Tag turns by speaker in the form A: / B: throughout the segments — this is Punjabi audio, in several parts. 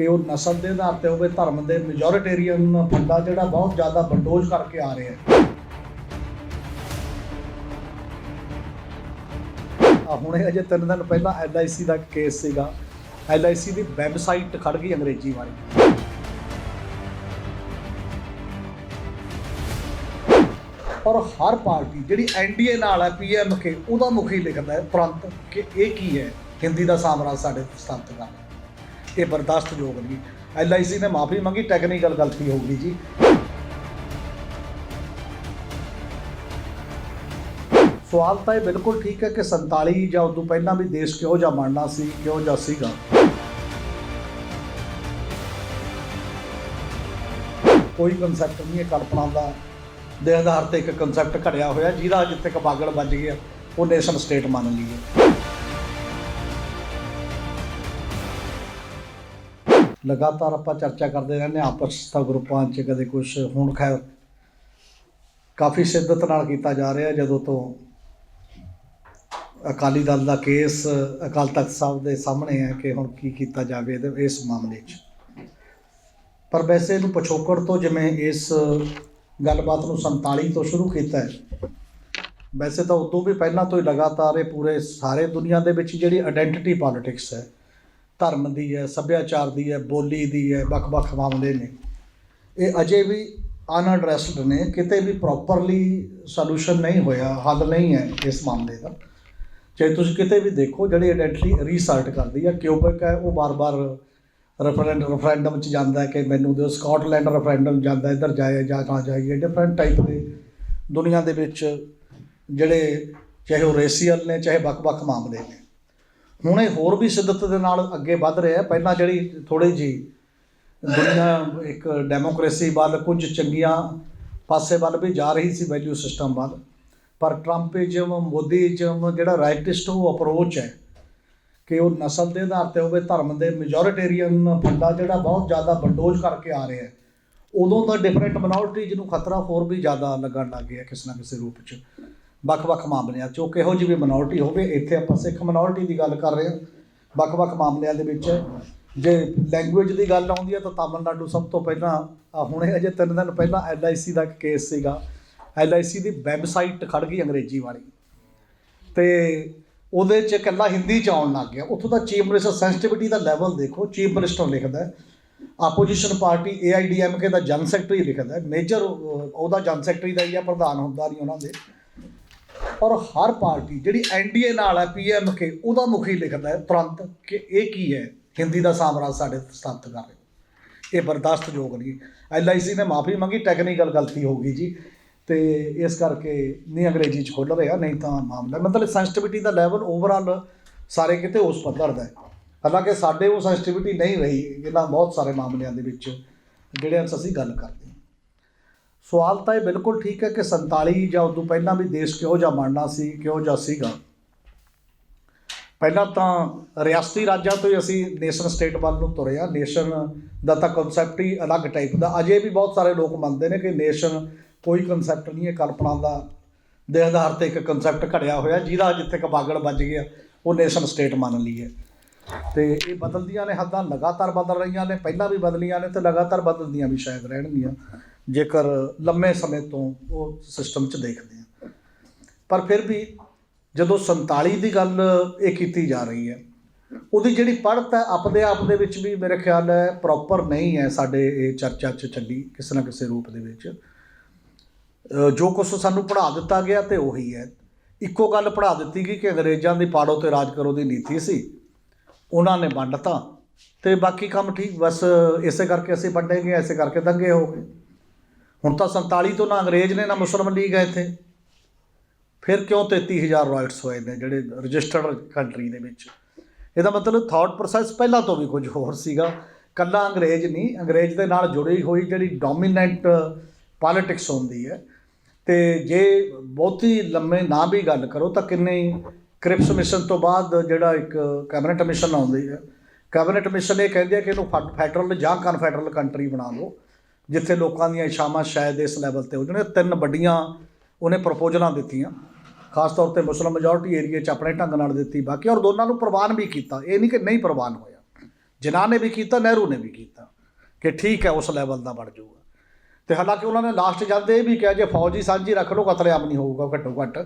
A: ਕਿ ਉਹ ਨਸਲ ਦੇ ਆਧਾਰ ਤੇ ਹੋਵੇ, ਧਰਮ ਦੇ ਮੈਜੋਰਿਟੇਰੀਅਨ ਫੰਡਾ ਜਿਹੜਾ ਬਹੁਤ ਜ਼ਿਆਦਾ ਬੰਡੋਜ ਕਰਕੇ ਆ ਰਿਹਾ ਹੈ। ਆ ਹੁਣੇ ਅਜੇ ਤਿੰਨ ਦਿਨ ਪਹਿਲਾਂ ਐਲਆਈਸੀ ਦਾ ਕੇਸ ਸੀਗਾ। ਐਲਆਈਸੀ ਦੀ ਵੈਬਸਾਈਟ ਖੜ ਗਈ ਅੰਗਰੇਜ਼ੀ ਵਾਲੀ। ਔਰ ਹਰ ਪਾਰਟੀ ਜਿਹੜੀ ਐਨਡੀਏ ਨਾਲ ਹੈ ਪੀਐਮ ਕੇ, ਉਹਦਾ ਮੁਖੀ ਲਿਖਦਾ ਹੈ ਤੁਰੰਤ ਕਿ ਇਹ ਕੀ ਹੈ? ਹਿੰਦੀ ਦਾ ਸਾਮਰਾਜ ਸਾਡੇ ਸਥਾਪਿਤ ਕਰਨਾ ਇਹ ਬਰਦਾਸ਼ਤਯੋਗ ਨਹੀਂ। ਐਲਆਈਸੀ ਨੇ ਮਾਫੀ ਮੰਗੀ ਟੈਕਨੀਕਲ ਗਲਤੀ ਹੋ ਗਈ ਜੀ। ਸਵਾਲ ਤਾਂ ਇਹ ਬਿਲਕੁਲ ਠੀਕ ਹੈ ਕਿ 47 ਜਾਂ ਉਦੋਂ ਪਹਿਲਾਂ ਵੀ ਦੇਸ਼ ਕਿਹੋ ਜਿਹਾ ਬਣਨਾ ਸੀ, ਕਿਹੋ ਜਿਹਾ ਸੀਗਾ। ਕੋਈ ਕਨਸੈਪਟ ਨਹੀਂ ਹੈ ਕਲਪਨਾ ਦਾ। ਦੇ ਆਧਾਰ ਤੇ ਇੱਕ ਕਨਸੈਪਟ ਘੜਿਆ ਹੋਇਆ, ਜਿਹਦਾ ਜਿੱਥੇ ਕਬਾਗੜ ਵੱਜ ਗਿਆ, ਉਹ ਨੇਸ਼ਨ ਸਟੇਟ ਮੰਨ ਲਈ ਲਗਾਤਾਰ ਆਪਾਂ ਚਰਚਾ ਕਰਦੇ ਰਹਿੰਦੇ ਹਾਂ, ਆਪਸ ਦਾ ਗਰੁੱਪਾਂ 'ਚ ਕਦੇ ਕੁਝ ਹੁਣ ਖੈਰ ਕਾਫੀ ਸ਼ਿੱਦਤ ਨਾਲ ਕੀਤਾ ਜਾ ਰਿਹਾ ਜਦੋਂ ਤੋਂ ਅਕਾਲੀ ਦਲ ਦਾ ਕੇਸ ਅਕਾਲ ਤਖਤ ਸਾਹਿਬ ਦੇ ਸਾਹਮਣੇ ਹੈ ਕਿ ਹੁਣ ਕੀ ਕੀਤਾ ਜਾਵੇ ਇਹਦੇ ਇਸ ਮਾਮਲੇ 'ਚ। ਪਰ ਵੈਸੇ ਇਹਨੂੰ ਪਿਛੋਕੜ ਤੋਂ ਜਿਵੇਂ ਇਸ ਗੱਲਬਾਤ ਨੂੰ 47 ਤੋਂ ਸ਼ੁਰੂ ਕੀਤਾ ਹੈ, ਵੈਸੇ ਤਾਂ ਉਦੋਂ ਵੀ ਪਹਿਲਾਂ ਤੋਂ ਹੀ ਲਗਾਤਾਰ ਇਹ ਪੂਰੇ ਸਾਰੇ ਦੁਨੀਆ ਦੇ ਵਿੱਚ ਜਿਹੜੀ ਆਇਡੈਂਟੀਟੀ ਪੋਲਿਟਿਕਸ ਹੈ ਧਰਮ ਦੀ ਹੈ, ਸੱਭਿਆਚਾਰ ਦੀ ਹੈ, ਬੋਲੀ ਦੀ ਹੈ ਵੱਖ-ਵੱਖ ਮਾਮਲੇ ਨੇ। ਇਹ ਅਜੇ ਵੀ ਅਨਐਡਰੈਸਡ ਨੇ, ਕਿਤੇ ਵੀ ਪ੍ਰੋਪਰਲੀ ਸੋਲੂਸ਼ਨ ਨਹੀਂ ਹੋਇਆ, ਹੱਲ ਨਹੀਂ ਹੈ ਇਸ ਮਾਮਲੇ ਦਾ। ਚਾਹੇ ਤੁਸੀਂ ਕਿਤੇ ਵੀ ਦੇਖੋ, ਜਿਹੜੀ ਆਇਡੈਂਟੀਟੀ ਰੀਸਰਟ ਕਰਦੀ ਹੈ ਕਿਊਬਿਕ ਹੈ, ਉਹ ਬਾਰ-ਬਾਰ ਰੈਫਰੈਂਡ ਰੈਫਰੈਂਡਮ ਚ ਜਾਂਦਾ ਹੈ ਕਿ ਮੈਨੂੰ ਦਿਓ ਸਕਾਟਲੈਂਡ ਰੈਫਰੈਂਡਮ ਜਾਂਦਾ ਇੱਧਰ ਜਾਏ ਜਾਂ ਨਾ ਜਾਈਏ ਡਿਫਰੈਂਟ ਟਾਈਪ ਦੇ ਦੁਨੀਆ ਦੇ ਵਿੱਚ ਜਿਹੜੇ, ਚਾਹੇ ਉਹ ਰੇਸੀਅਲ ਨੇ, ਚਾਹੇ ਵੱਖ-ਵੱਖ ਮਾਮਲੇ ਨੇ। ਹੁਣ ਇਹ ਹੋਰ ਵੀ ਸ਼ਿੱਦਤ ਦੇ ਨਾਲ ਅੱਗੇ ਵੱਧ ਰਿਹਾ ਪਹਿਲਾਂ ਜਿਹੜੀ ਥੋੜੀ ਜੀ ਦੁਨੀਆ ਇੱਕ ਡੈਮੋਕ੍ਰੇਸੀ ਵੱਲ ਕੁਝ ਚੰਗੀਆਂ ਪਾਸੇ ਵੱਲ ਵੀ ਜਾ ਰਹੀ ਸੀ ਵੈਲਿਊ ਸਿਸਟਮ ਵੱਲ, ਪਰ ਟਰੰਪਿਜ਼ਮ ਮੋਦੀਇਜ਼ਮ ਜਿਹੜਾ ਰਾਈਟਿਸਟ ਉਹ ਅਪਰੋਚ ਹੈ ਕਿ ਉਹ ਨਸਲ ਦੇ ਆਧਾਰ ਤੇ ਹੋਵੇ, ਧਰਮ ਦੇ ਮੈਜੋਰਿਟੇਰੀਅਨ ਫੰਡਾ ਜਿਹੜਾ ਬਹੁਤ ਜ਼ਿਆਦਾ ਬੰਡੋਜ ਕਰਕੇ ਆ ਰਿਹਾ ਹੈ। ਉਦੋਂ ਤਾਂ ਡਿਫਰੈਂਟ ਮਿਨੋਰਟੀਜ਼ ਨੂੰ ਖਤਰਾ ਹੋਰ ਵੀ ਜ਼ਿਆਦਾ ਲੱਗਣ ਲੱਗ ਗਿਆ ਕਿਸੇ ਨਾ ਕਿਸੇ ਰੂਪ 'ਚ। ਵੱਖ-ਵੱਖ ਮਾਮਲਿਆਂ 'ਚ ਉਹ ਕਿਹੋ ਜਿਹੀ ਵੀ ਮਿਨੋਰਟੀ ਹੋਵੇ, ਇੱਥੇ ਆਪਾਂ ਸਿੱਖ ਮਿਨੋਰਟੀ ਦੀ ਗੱਲ ਕਰ ਰਹੇ ਹਾਂ, ਵੱਖ-ਵੱਖ ਮਾਮਲਿਆਂ ਦੇ ਵਿੱਚ। ਜੇ ਲੈਂਗੁਏਜ ਦੀ ਗੱਲ ਆਉਂਦੀ ਹੈ ਤਾਂ ਤਾਮਿਲਨਾਡੂ ਸਭ ਤੋਂ ਪਹਿਲਾਂ ਹੁਣੇ ਅਜੇ ਤਿੰਨ ਦਿਨ ਪਹਿਲਾਂ ਐਲਆਈਸੀ ਦਾ ਕੇਸ ਸੀਗਾ। ਐਲਆਈਸੀ ਦੀ ਵੈਬਸਾਈਟ ਖੜ ਗਈ ਅੰਗਰੇਜ਼ੀ ਵਾਲੀ। ਤੇ ਉਹਦੇ 'ਚ ਇਕੱਲਾ ਹਿੰਦੀ 'ਚ ਆਉਣ ਲੱਗ ਗਿਆ। ਉੱਥੋਂ ਦਾ ਚੀਫ ਮਿਨਿਸਟਰ ਸੈਂਸਿਟੀਵਿਟੀ ਦਾ ਲੈਵਲ ਦੇਖੋ ਚੀਫ ਮਿਨਿਸਟਰ ਲਿਖਦਾ ਆਪੋਜੀਸ਼ਨ ਪਾਰਟੀ ਏਆਈਡੀਐਮਕੇ ਦਾ ਜਨ ਸੈਕਟਰੀ ਲਿਖਦਾ ਮੇਜਰ ਉਹਦਾ ਜਨ ਸੈਕਟਰੀ ਦਾ ਹੀ ਆ, ਪ੍ਰਧਾਨ ਹੁੰਦਾ ਨਹੀਂ ਉਹਨਾਂ ਦੇ। ਔਰ ਹਰ ਪਾਰਟੀ, ਜਿਹੜੀ ਐਨਡੀਏ ਨਾਲ ਹੈ ਪੀਐਮ ਕੇ, ਉਹਦਾ ਮੁਖੀ ਲਿਖਦਾ ਹੈ ਤੁਰੰਤ ਕਿ ਇਹ ਕੀ ਹੈ? ਹਿੰਦੀ ਦਾ ਸਾਮਰਾਜ ਸਾਡੇ ਸਥਾਪਿਤ ਕਰ ਰਹੇ ਇਹ ਬਰਦਾਸ਼ਤਯੋਗ ਨਹੀਂ ਐਲਆਈਸੀ ਨੇ ਮਾਫੀ ਮੰਗੀ ਟੈਕਨੀਕਲ ਗਲਤੀ ਹੋ ਗਈ ਜੀ। ਤੇ ਇਸ ਕਰਕੇ ਨਹੀਂ ਅੰਗਰੇਜ਼ੀ ਚ ਖੋਲ ਰਿਹਾ, ਨਹੀਂ ਤਾਂ ਮਾਮਲਾ। ਮਤਲਬ ਸੈਂਸਿਟੀਵਿਟੀ ਦਾ ਲੈਵਲ ਓਵਰਆਲ ਸਾਰੇ ਕਿਤੇ ਉਸ ਪੱਧਰ ਦਾ ਹੈ। ਹਾਲਾਂਕਿ ਸਾਡੇ ਉਹ ਸੈਂਸਿਟੀਵਿਟੀ ਨਹੀਂ ਰਹੀ, ਇਹਨਾਂ ਬਹੁਤ ਸਾਰੇ ਮਾਮਲਿਆਂ ਦੇ ਵਿੱਚ ਜਿਹੜੇ ਅਸੀਂ ਗੱਲ ਕਰਦੇ ਹਾਂ। ਸਵਾਲ ਤਾਂ ਇਹ ਬਿਲਕੁਲ ਠੀਕ ਹੈ ਕਿ 47 ਜਾਂ ਉਦੋਂ ਪਹਿਲਾਂ ਵੀ ਦੇਸ਼ ਕਿਹੋ ਜਿਹਾ ਬਣਨਾ ਸੀ, ਕਿਹੋ ਜਿਹਾ ਸੀਗਾ। ਪਹਿਲਾਂ ਤਾਂ ਰਿਆਸਤੀ ਰਾਜਾਂ ਤੋਂ ਹੀ ਅਸੀਂ ਨੇਸ਼ਨ ਸਟੇਟ ਵੱਲ ਨੂੰ ਤੁਰੇ ਆ ਨੇਸ਼ਨ ਦਾ ਤਾਂ ਕਨਸੈਪਟ ਹੀ ਅਲੱਗ ਟਾਈਪ ਦਾ। ਅਜੇ ਵੀ ਬਹੁਤ ਸਾਰੇ ਲੋਕ ਮੰਨਦੇ ਨੇ ਕਿ ਨੇਸ਼ਨ ਕੋਈ ਕਨਸੈਪਟ ਨਹੀਂ ਹੈ। ਕਲਪਨਾ ਦਾ ਦੇ ਆਧਾਰ ਤੇ ਇੱਕ ਕਨਸੈਪਟ ਘੜਿਆ ਹੋਇਆ, ਜਿਹਦਾ ਜਿੱਥੇ ਕਬਾਗੜ ਵੱਜ ਗਿਆ, ਉਹ ਨੇਸ਼ਨ ਸਟੇਟ ਮੰਨ ਲਈ ਹੈ ਤੇ ਇਹ ਬਦਲਦੀਆਂ ਨੇ ਹੱਦਾਂ, ਲਗਾਤਾਰ ਬਦਲ ਰਹੀਆਂ ਨੇ। ਪਹਿਲਾਂ ਵੀ ਬਦਲੀਆਂ ਨੇ ਤੇ ਲਗਾਤਾਰ ਬਦਲਦੀਆਂ ਵੀ ਸ਼ਾਇਦ ਰਹਿਣਗੀਆਂ। ਜੇਕਰ ਲੰਮੇ ਸਮੇਂ ਤੋਂ ਉਹ ਸਿਸਟਮ 'ਚ ਦੇਖਦੇ ਆ। ਪਰ ਫਿਰ ਵੀ ਜਦੋਂ 47 ਦੀ ਗੱਲ ਇਹ ਕੀਤੀ ਜਾ ਰਹੀ ਹੈ, ਉਹਦੀ ਜਿਹੜੀ ਪੜਤ ਹੈ ਆਪਦੇ ਆਪ ਦੇ ਵਿੱਚ ਵੀ ਮੇਰੇ ਖਿਆਲ ਹੈ ਪ੍ਰੋਪਰ ਨਹੀਂ ਹੈ ਸਾਡੇ ਇਹ ਚਰਚਾ 'ਚ ਚੱਲੀ ਕਿਸੇ ਨਾ ਕਿਸੇ ਰੂਪ ਦੇ ਵਿੱਚ। ਜੋ ਕੁਝ ਸਾਨੂੰ ਪੜ੍ਹਾ ਦਿੱਤਾ ਗਿਆ ਤੇ ਉਹੀ ਹੈ। ਇੱਕੋ ਗੱਲ ਪੜ੍ਹਾ ਦਿੱਤੀ ਗਈ ਕਿ ਅੰਗਰੇਜ਼ਾਂ ਦੀ ਪਾੜੋ ਤੇ ਰਾਜ ਕਰੋ ਦੀ ਨੀਤੀ ਸੀ। ਉਹਨਾਂ ਨੇ ਵੰਡਤਾ ਤੇ ਬਾਕੀ ਕੰਮ ਠੀਕ, ਬਸ ਇਸੇ ਕਰਕੇ ਅਸੀਂ ਵੰਡੇ ਗਏ, ਇਸੇ ਕਰਕੇ ਦੰਗੇ ਹੋ ਗਏ। ਹੁਣ ਤਾਂ 47 ਤੋਂ ਨਾ ਅੰਗਰੇਜ਼ ਨੇ, ਨਾ ਮੁਸਲਮਾਨ ਲੀਗ ਹੈ ਇੱਥੇ। ਫਿਰ ਕਿਉਂ 33000 ਰਾਈਟਸ ਹੋਏ ਨੇ ਜਿਹੜੇ ਰਜਿਸਟਰਡ ਕੰਟਰੀ ਦੇ ਵਿੱਚ? ਇਹਦਾ ਮਤਲਬ ਥਾਟ ਪ੍ਰੋਸੈਸ ਪਹਿਲਾਂ ਤੋਂ ਵੀ ਕੁਝ ਹੋਰ ਸੀਗਾ। ਕੱਲਾ ਅੰਗਰੇਜ਼ ਨਹੀਂ, ਅੰਗਰੇਜ਼ ਦੇ ਨਾਲ ਜੁੜੀ ਹੋਈ ਜਿਹੜੀ ਡੋਮੀਨੈਂਟ ਪੋਲਿਟਿਕਸ ਹੁੰਦੀ ਹੈ। ਤੇ ਜੇ ਬਹੁਤੀ ਲੰਮੇ ਨਾ ਵੀ ਗੱਲ ਕਰੋ, ਤਾਂ ਕਿੰਨੇ ਕ੍ਰਿਪਸ ਮਿਸ਼ਨ ਤੋਂ ਬਾਅਦ ਜਿਹੜਾ ਇੱਕ ਕੈਬਨਿਟ ਮਿਸ਼ਨ ਆਉਂਦੀ ਹੈ। ਕੈਬਨਿਟ ਮਿਸ਼ਨ ਇਹ ਕਹਿੰਦੇ ਆ ਕਿ ਇਹਨੂੰ ਫੈਡਰਲ ਜਾਂ ਕਨਫੈਡਰਲ ਕੰਟਰੀ ਬਣਾ ਲਓ ਜਿੱਥੇ ਲੋਕਾਂ ਦੀਆਂ ਇਛਾਵਾਂ ਸ਼ਾਇਦ ਇਸ ਲੈਵਲ ਤੇ ਹੋ ਜਾਣ। ਤਿੰਨ ਵੱਡੀਆਂ ਉਹਨੇ ਪ੍ਰਪੋਜ਼ਲਾਂ ਦਿੱਤੀਆਂ। ਖਾਸ ਤੌਰ ਤੇ ਮੁਸਲਮ ਮੈਜੋਰਟੀ ਏਰੀਆ 'ਚ ਆਪਣੇ ਢੰਗ ਨਾਲ ਦਿੱਤੀ। ਬਾਕੀ ਔਰ ਦੋਨਾਂ ਨੂੰ ਪ੍ਰਵਾਨ ਵੀ ਕੀਤਾ। ਇਹ ਨਹੀਂ ਕਿ ਨਹੀਂ ਪ੍ਰਵਾਨ ਹੋਇਆ। ਜਿਨ੍ਹਾਂ ਨੇ ਵੀ ਕੀਤਾ, ਨਹਿਰੂ ਨੇ ਵੀ ਕੀਤਾ ਕਿ ਠੀਕ ਹੈ, ਉਸ ਲੈਵਲ ਦਾ ਬਣ ਜਾਊਗਾ। ਤੇ ਹਾਲਾਂਕਿ ਉਹਨਾਂ ਨੇ ਲਾਸਟ ਜਾਂਦੇ ਇਹ ਵੀ ਕਿਹਾ, ਜੇ ਫੌਜ ਹੀ ਸਾਂਝੀ ਰੱਖ ਲਓ ਕਤਲੇਆਮ ਨਹੀਂ ਹੋਊਗਾ, ਘੱਟੋ ਘੱਟ।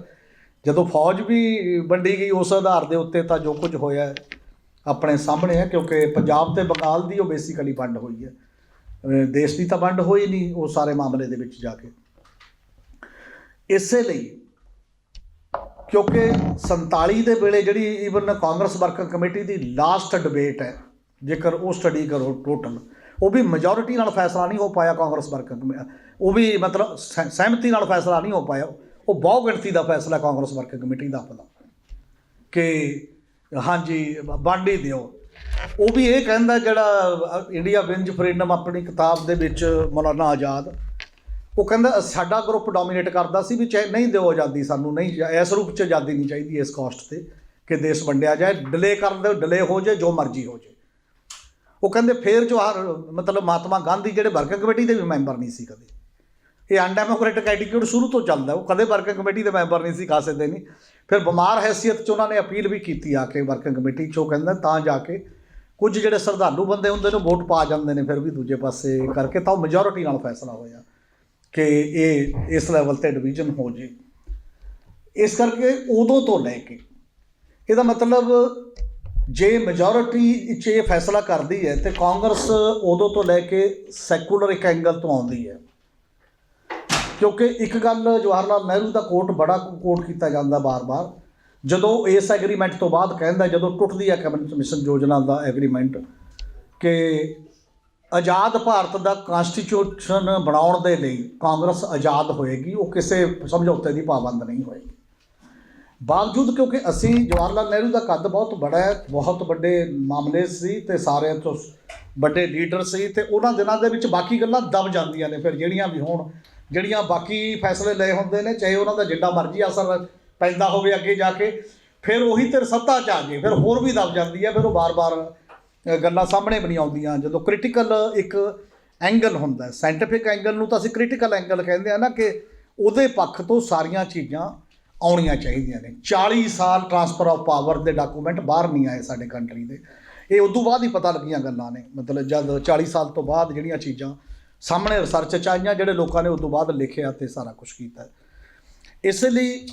A: ਜਦੋਂ ਫੌਜ ਵੀ ਵੰਡੀ ਗਈ ਉਸ ਆਧਾਰ ਦੇ ਉੱਤੇ ਤਾਂ ਜੋ ਕੁਝ ਹੋਇਆ ਆਪਣੇ ਸਾਹਮਣੇ ਹੈ, ਕਿਉਂਕਿ ਪੰਜਾਬ ਤੇ ਬੰਗਾਲ ਦੀ ਉਹ ਬੇਸਿਕਲੀ ਵੰਡ ਹੋਈ ਹੈ। ਦੇਸ਼ ਦੀ ਤਾਂ ਵੰਡ ਹੋਈ ਨਹੀਂ ਉਹ ਸਾਰੇ ਮਾਮਲੇ ਦੇ ਵਿੱਚ ਜਾ ਕੇ। ਇਸੇ ਲਈ ਕਿਉਂਕਿ 47 ਦੇ ਵੇਲੇ ਜਿਹੜੀ ਈਵਨ ਕਾਂਗਰਸ ਵਰਕਿੰਗ ਕਮੇਟੀ ਦੀ ਲਾਸਟ ਡਿਬੇਟ ਹੈ, ਜੇਕਰ ਉਹ ਸਟੱਡੀ ਕਰੋ ਟੋਟਲ ਉਹ ਵੀ ਮੈਜੋਰਿਟੀ ਨਾਲ ਫੈਸਲਾ ਨਹੀਂ ਹੋ ਪਾਇਆ ਕਾਂਗਰਸ ਵਰਕਿੰਗ ਕਮੇ- ਉਹ ਵੀ ਮਤਲਬ ਸਹਿ- ਸਹਿਮਤੀ ਨਾਲ ਫੈਸਲਾ ਨਹੀਂ ਹੋ ਪਾਇਆ, ਉਹ ਬਹੁ ਗਿਣਤੀ ਦਾ ਫੈਸਲਾ ਕਾਂਗਰਸ ਵਰਕਿੰਗ ਕਮੇਟੀ ਦਾ ਆਪਣਾ। ਕਿ ਹਾਂਜੀ, ਵੰਡ ਹੀ ਦਿਓ। ਉਹ ਵੀ ਇਹ ਕਹਿੰਦਾ ਜਿਹੜਾ ਇੰਡੀਆ ਵਿੰਜ ਫਰੀडम ਆਪਣੀ ਕਿਤਾਬ ਦੇ ਵਿੱਚ ਮੌਲਾਨਾ ਆਜ਼ਾਦ, ਉਹ ਕਹਿੰਦਾ ਸਾਡਾ ਗਰੁੱਪ ਡੋਮੀਨੇਟ ਕਰਦਾ ਸੀ ਵੀ ਚਾਹੇ ਨਹੀਂ ਦਿਓ ਆਜ਼ਾਦੀ ਸਾਨੂੰ, ਨਹੀਂ, ਇਸ ਰੂਪ ਚ ਆਜ਼ਾਦੀ ਨਹੀਂ ਚਾਹੀਦੀ ਇਸ ਕਾਸਟ ਤੇ, ਕਿ ਦੇਸ਼ ਵੰਡਿਆ ਜਾਏ ਡਿਲੇ ਕਰ ਦਿਓ ਡਿਲੇ ਹੋ ਜਾਏ, ਜੋ ਮਰਜ਼ੀ ਹੋ ਜਾਏ। ਉਹ ਕਹਿੰਦੇ ਫੇਰ ਜੋ ਹਰ, ਮਤਲਬ ਮਹਾਤਮਾ ਗਾਂਧੀ ਜਿਹੜੇ ਵਰਕਿੰਗ ਕਮੇਟੀ ਦੇ ਵੀ ਮੈਂਬਰ ਨਹੀਂ ਸੀ ਕਦੇ। ਇਹ ਅਨਡੈਮੋਕ੍ਰੈਟਿਕ ਐਟੀਟਿਊਡ ਸ਼ੁਰੂ ਤੋਂ ਚੱਲਦਾ ਉਹ ਕਦੇ ਵਰਕਿੰਗ ਕਮੇਟੀ ਦੇ ਮੈਂਬਰ ਨਹੀਂ ਸੀ, ਖਾਸੇ ਦੇ ਨਹੀਂ ਫਿਰ ਬਿਮਾਰ ਹੈਸੀਅਤ ਚ ਉਹਨਾਂ ਨੇ ਅਪੀਲ ਵੀ ਕੀਤੀ ਆ ਕੇ ਵਰਕਿੰਗ ਕਮੇਟੀ ਚ, ਉਹ ਕਹਿੰਦਾ ਤਾਂ ਜਾ ਕੇ ਕੁਝ ਜਿਹੜੇ ਸ਼ਰਧਾਲੂ ਬੰਦੇ ਹੁੰਦੇ ਨੇ ਵੋਟ ਪਾ ਜਾਂਦੇ ਨੇ ਫਿਰ ਵੀ ਦੂਜੇ ਪਾਸੇ ਕਰਕੇ ਤਾਂ ਉਹ ਮੈਜੋਰਿਟੀ ਨਾਲ ਫੈਸਲਾ ਹੋਇਆ ਕਿ ਇਹ ਇਸ ਲੈਵਲ ਤੇ ਡਿਵੀਜ਼ਨ ਹੋ ਜੇ। ਇਸ ਕਰਕੇ ਉਦੋਂ ਤੋਂ ਲੈ ਕੇ ਇਹਦਾ ਮਤਲਬ ਜੇ ਮੈਜੋਰਿਟੀ 'ਚ ਇਹ ਫੈਸਲਾ ਕਰਦੀ ਹੈ ਤੇ ਕਾਂਗਰਸ ਉਦੋਂ ਤੋਂ ਲੈ ਕੇ ਸੈਕੂਲਰ ਇੱਕ ਐਂਗਲ ਤੋਂ ਆਉਂਦੀ ਹੈ। ਕਿਉਂਕਿ ਇੱਕ ਗੱਲ ਜਵਾਹਰ ਲਾਲ ਨਹਿਰੂ ਦਾ ਕੋਟ ਬੜਾ ਕੋਟ ਕੀਤਾ ਜਾਂਦਾ ਬਾਰ-ਬਾਰ ਜਦੋਂ ਇਸ ਐਗਰੀਮੈਂਟ ਤੋਂ ਬਾਅਦ ਕਹਿੰਦਾ, ਜਦੋਂ ਟੁੱਟਦੀ ਹੈ ਕੈਬਨਿਟ ਮਿਸ਼ਨ ਯੋਜਨਾ ਦਾ ਐਗਰੀਮੈਂਟ ਕਿ ਆਜ਼ਾਦ ਭਾਰਤ ਦਾ ਕਨਸਟੀਟਿਊਸ਼ਨ ਬਣਾਉਣ ਦੇ ਲਈ ਕਾਂਗਰਸ ਆਜ਼ਾਦ ਹੋਏਗੀ, ਉਹ ਕਿਸੇ ਸਮਝੌਤੇ ਦੀ ਪਾਬੰਦ ਨਹੀਂ ਹੋਏਗੀ। ਬਾਵਜੂਦ ਕਿਉਂਕਿ ਅਸੀਂ ਜਵਾਹਰ ਲਾਲ ਨਹਿਰੂ ਦਾ ਕੱਦ ਬਹੁਤ ਬੜਾ ਹੈ, ਬਹੁਤ ਵੱਡੇ ਮਾਮਲੇ ਸੀ ਤੇ ਸਾਰਿਆਂ ਤੋਂ ਵੱਡੇ ਲੀਡਰ ਸੀ ਤੇ ਉਹਨਾਂ ਦਿਨਾਂ ਦੇ ਵਿੱਚ ਬਾਕੀ ਗੱਲਾਂ ਦਬ ਜਾਂਦੀਆਂ ਨੇ, ਫਿਰ ਜਿਹੜੀਆਂ ਵੀ ਹੋਣ, ਜਿਹੜੀਆਂ ਬਾਕੀ ਫੈਸਲੇ ਲਏ ਹੁੰਦੇ ਨੇ, ਚਾਹੇ ਉਹਨਾਂ ਦਾ ਜਿੱਡਾ ਮਰਜ਼ੀ ਅਸਰ ਪੈਂਦਾ ਹੋਵੇ ਅੱਗੇ ਜਾ ਕੇ, ਫਿਰ ਉਹੀ ਤੇ ਸੱਤਾ ਚ ਆ ਗਏ ਫਿਰ ਹੋਰ ਵੀ ਦਬ ਜਾਂਦੀ ਹੈ, ਫਿਰ ਉਹ ਬਾਰ-ਬਾਰ ਗੱਲਾਂ ਸਾਹਮਣੇ ਵੀ ਨਹੀਂ ਆਉਂਦੀਆਂ। ਜਦੋਂ ਕ੍ਰਿਟੀਕਲ ਇੱਕ ਐਂਗਲ ਹੁੰਦਾ ਸਾਇੰਟੀਫਿਕ ਐਂਗਲ ਨੂੰ ਤਾਂ ਅਸੀਂ ਕ੍ਰਿਟੀਕਲ ਐਂਗਲ ਕਹਿੰਦੇ ਆ ਨਾ ਕਿ ਉਹਦੇ ਪੱਖ ਤੋਂ ਸਾਰੀਆਂ ਚੀਜ਼ਾਂ ਆਉਣੀਆਂ ਚਾਹੀਦੀਆਂ ਨੇ। 40 ਸਾਲ ਟਰਾਂਸਫਰ ਆਫ ਪਾਵਰ ਦੇ ਡਾਕੂਮੈਂਟ ਬਾਹਰ ਨਹੀਂ ਆਏ ਸਾਡੇ ਕੰਟਰੀ ਦੇ। ਇਹ ਉਦੋਂ ਬਾਅਦ ਹੀ ਪਤਾ ਲੱਗੀਆਂ ਗੱਲਾਂ ਨੇ। ਮਤਲਬ ਜਦ 40 ਸਾਲ ਤੋਂ ਬਾਅਦ ਜਿਹੜੀਆਂ ਚੀਜ਼ਾਂ ਸਾਹਮਣੇ ਰਿਸਰਚ ਚ ਆਈਆਂ, ਜਿਹੜੇ ਲੋਕਾਂ ਨੇ ਉਦੋਂ ਬਾਅਦ ਲਿਖਿਆ ਤੇ ਸਾਰਾ ਕੁਝ ਕੀਤਾ। ਇਸ ਲਈ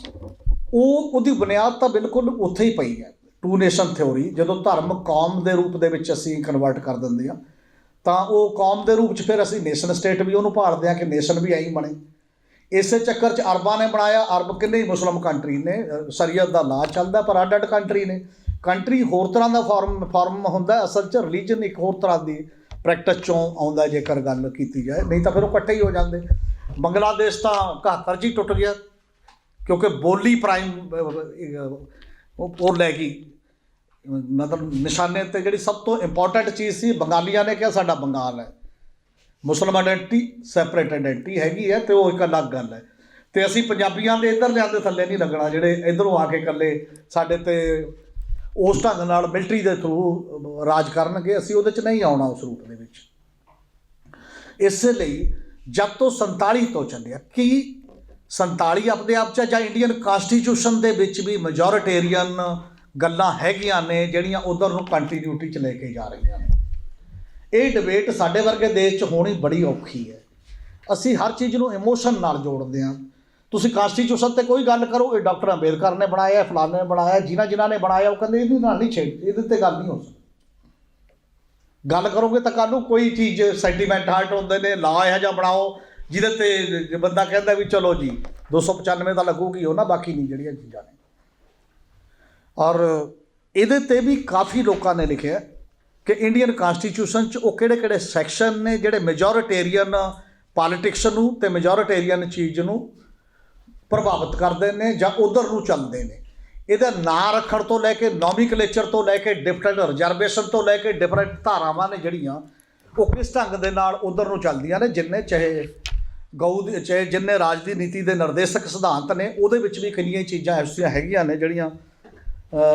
A: ਉਹ ਉਹਦੀ ਬੁਨਿਆਦ ਤਾਂ ਬਿਲਕੁਲ ਉੱਥੇ ਹੀ ਪਈ ਹੈ। ਟੂ ਨੇਸ਼ਨ ਥਿਉਰੀ ਜਦੋਂ ਧਰਮ ਕੌਮ ਦੇ ਰੂਪ ਦੇ ਵਿੱਚ ਅਸੀਂ ਕਨਵਰਟ ਕਰ ਦਿੰਦੇ ਆ ਤਾਂ ਉਹ ਕੌਮ ਦੇ ਰੂਪ 'ਚ ਫਿਰ ਅਸੀਂ ਨੇਸ਼ਨ ਸਟੇਟ ਵੀ ਉਹਨੂੰ ਭਾਲਦੇ ਆ ਕਿ ਨੇਸ਼ਨ ਵੀ ਐਂ ਬਣੇ। ਇਸੇ ਚੱਕਰ 'ਚ ਅਰਬਾਂ ਨੇ ਬਣਾਇਆ ਅਰਬ ਕਿੰਨੇ ਹੀ ਮੁਸਲਮ ਕੰਟਰੀ ਨੇ ਅ, ਸ਼ਰੀਅਤ ਦਾ ਲਾ ਚੱਲਦਾ ਪਰ ਅੱਡ ਅੱਡ ਕੰਟਰੀ ਨੇ। ਕੰਟਰੀ ਹੋਰ ਤਰ੍ਹਾਂ ਦਾ ਫਾਰਮ ਫਾਰਮ ਹੁੰਦਾ ਅਸਲ 'ਚ ਰਿਲੀਜਨ ਇੱਕ ਹੋਰ ਤਰ੍ਹਾਂ ਦੀ ਪ੍ਰੈਕਟਿਸ 'ਚੋਂ ਆਉਂਦਾ ਜੇਕਰ ਗੱਲ ਕੀਤੀ ਜਾਏ ਨਹੀਂ ਤਾਂ ਫਿਰ ਉਹ ਇਕੱਠੇ ਹੀ ਹੋ ਜਾਂਦੇ। ਬੰਗਲਾਦੇਸ਼ ਤਾਂ 71 'ਚ ਹੀ ਟੁੱਟ ਗਿਆ। ਕਿਉਂਕਿ ਬੋਲੀ ਪ੍ਰਾਈਮ ਉਹ ਲੈ ਗਈ। ਮਤਲਬ ਨਿਸ਼ਾਨੇ ਤੇ ਜਿਹੜੀ ਸਭ ਤੋਂ ਇੰਪੋਰਟੈਂਟ ਚੀਜ਼ ਸੀ, ਬੰਗਾਲੀਆਂ ਨੇ ਕਿਹਾ ਸਾਡਾ ਬੰਗਾਲ ਹੈ। ਮੁਸਲਮ ਆਇਡੈਂਟੀ ਸੈਪਰੇਟ ਆਇਡੈਂਟੀ ਹੈਗੀ ਹੈ ਤੇ ਉਹ ਇੱਕ ਅਲੱਗ ਗੱਲ ਹੈ। ਤੇ ਅਸੀਂ ਪੰਜਾਬੀਆਂ ਦੇ ਇੱਧਰ ਲਿਆਂਦੇ ਥੱਲੇ ਨਹੀਂ ਲੱਗਣਾ, ਜਿਹੜੇ ਇੱਧਰੋਂ ਆ ਕੇ ਇਕੱਲੇ ਸਾਡੇ ਤੇ ਉਸ ਢੰਗ ਨਾਲ ਮਿਲਟਰੀ ਦੇ ਥਰੂ ਰਾਜ ਕਰਨਗੇ, ਅਸੀਂ ਉਹਦੇ 'ਚ ਨਹੀਂ ਆਉਣਾ ਉਸ ਰੂਪ ਦੇ ਵਿੱਚ। ਇਸੇ ਲਈ ਜਦ ਤੋਂ 47 ਤੋਂ ਚੱਲਿਆ, ਕਿ 47 ਆਪਣੇ ਆਪ 'ਚ ਜਾਂ ਇੰਡੀਅਨ ਕਨਸਟੀਟਿਊਸ਼ਨ ਦੇ ਵਿੱਚ ਵੀ ਮੈਜੋਰਿਟੇਰੀਅਨ ਗੱਲਾਂ ਹੈਗੀਆਂ ਨੇ, ਜਿਹੜੀਆਂ ਉਧਰ ਨੂੰ ਕੰਟੀਨਿਊਟੀ 'ਚ ਲੈ ਕੇ ਜਾ ਰਹੀਆਂ ਨੇ। ਇਹ ਡਿਬੇਟ ਸਾਡੇ ਵਰਗੇ ਦੇਸ਼ 'ਚ ਹੋਣੀ ਬੜੀ ਔਖੀ ਹੈ। ਅਸੀਂ ਹਰ ਚੀਜ਼ ਨੂੰ ਇਮੋਸ਼ਨ ਨਾਲ ਜੋੜਦੇ ਹਾਂ। ਤੁਸੀਂ ਕਨਸਟੀਟਿਊਸ਼ਨ ਤੇ ਕੋਈ ਗੱਲ ਕਰੋ, ਇਹ ਡਾਕਟਰ ਅੰਬੇਦਕਰ ਨੇ ਬਣਾਇਆ ਫਲਾਣੇ ਨੇ ਬਣਾਇਆ, ਜਿਨ੍ਹਾਂ ਜਿਨ੍ਹਾਂ ਨੇ ਬਣਾਇਆ, ਉਹ ਕਹਿੰਦੇ ਇਹਦੇ ਨਾਲ ਨਹੀਂ ਛੇੜ, ਇਹਦੇ ਤੇ ਗੱਲ ਨਹੀਂ ਹੋ ਸਕਦੀ। ਗੱਲ ਕਰੋਗੇ ਤਾਂ ਕੱਲ੍ਹ ਨੂੰ ਕੋਈ ਚੀਜ਼ ਸੈਂਟੀਮੈਂਟ ਹਰਟ ਹੁੰਦੇ ਨੇ, ਲਾ ਇਹੋ ਜਿਹਾ ਬਣਾਓ ਜਿਹਦੇ ਤੇ ਜੇ ਬੰਦਾ ਕਹਿੰਦਾ ਵੀ ਚਲੋ ਜੀ 295 ਤਾਂ ਲੱਗੂਗੀ, ਉਹ ਨਾ ਬਾਕੀ ਨਹੀਂ ਜਿਹੜੀਆਂ ਚੀਜ਼ਾਂ ਨੇ। ਔਰ ਇਹਦੇ ਤੇ ਵੀ ਕਾਫੀ ਲੋਕਾਂ ਨੇ ਲਿਖਿਆ ਕਿ ਇੰਡੀਅਨ ਕਨਸਟੀਟਿਊਸ਼ਨ ਚ ਉਹ ਕਿਹੜੇ ਕਿਹੜੇ ਸੈਕਸ਼ਨ ਨੇ, ਜਿਹੜੇ ਮੈਜੋਰਿਟੇਰੀਅਨ ਪੋਲਿਟਿਕਸ ਨੂੰ ਤੇ ਮੈਜੋਰਿਟੇਰੀਅਨ ਚੀਜ਼ ਨੂੰ ਪ੍ਰਭਾਵਿਤ ਕਰਦੇ ਨੇ ਜਾਂ ਉਧਰ ਨੂੰ ਚੱਲਦੇ ਨੇ। ਇਹਦਾ ਨਾਂ ਰੱਖਣ ਤੋਂ ਲੈ ਕੇ ਨੋਮੀਕਲੇਚਰ ਤੋਂ ਲੈ ਕੇ ਡਿਫਰੈਂਟ ਰਿਜ਼ਰਵੇਸ਼ਨ ਤੋਂ ਲੈ ਕੇ ਡਿਫਰੈਂਟ ਧਾਰਾਵਾਂ ਨੇ ਜਿਹੜੀਆਂ, ਉਹ ਕਿਸ ਢੰਗ ਦੇ ਨਾਲ ਉਧਰ ਨੂੰ ਚੱਲਦੀਆਂ ਨੇ, ਜਿੰਨੇ ਚਾਹੇ ਗਊ ਦੇ ਚਾਹੇ ਜਿੰਨੇ ਰਾਜ ਦੀ ਨੀਤੀ ਦੇ ਨਿਰਦੇਸ਼ਕ ਸਿਧਾਂਤ ਨੇ, ਉਹਦੇ ਵਿੱਚ ਵੀ ਕਿੰਨੀਆਂ ਚੀਜ਼ਾਂ ਐਸੀਆਂ ਹੈਗੀਆਂ ਨੇ ਜਿਹੜੀਆਂ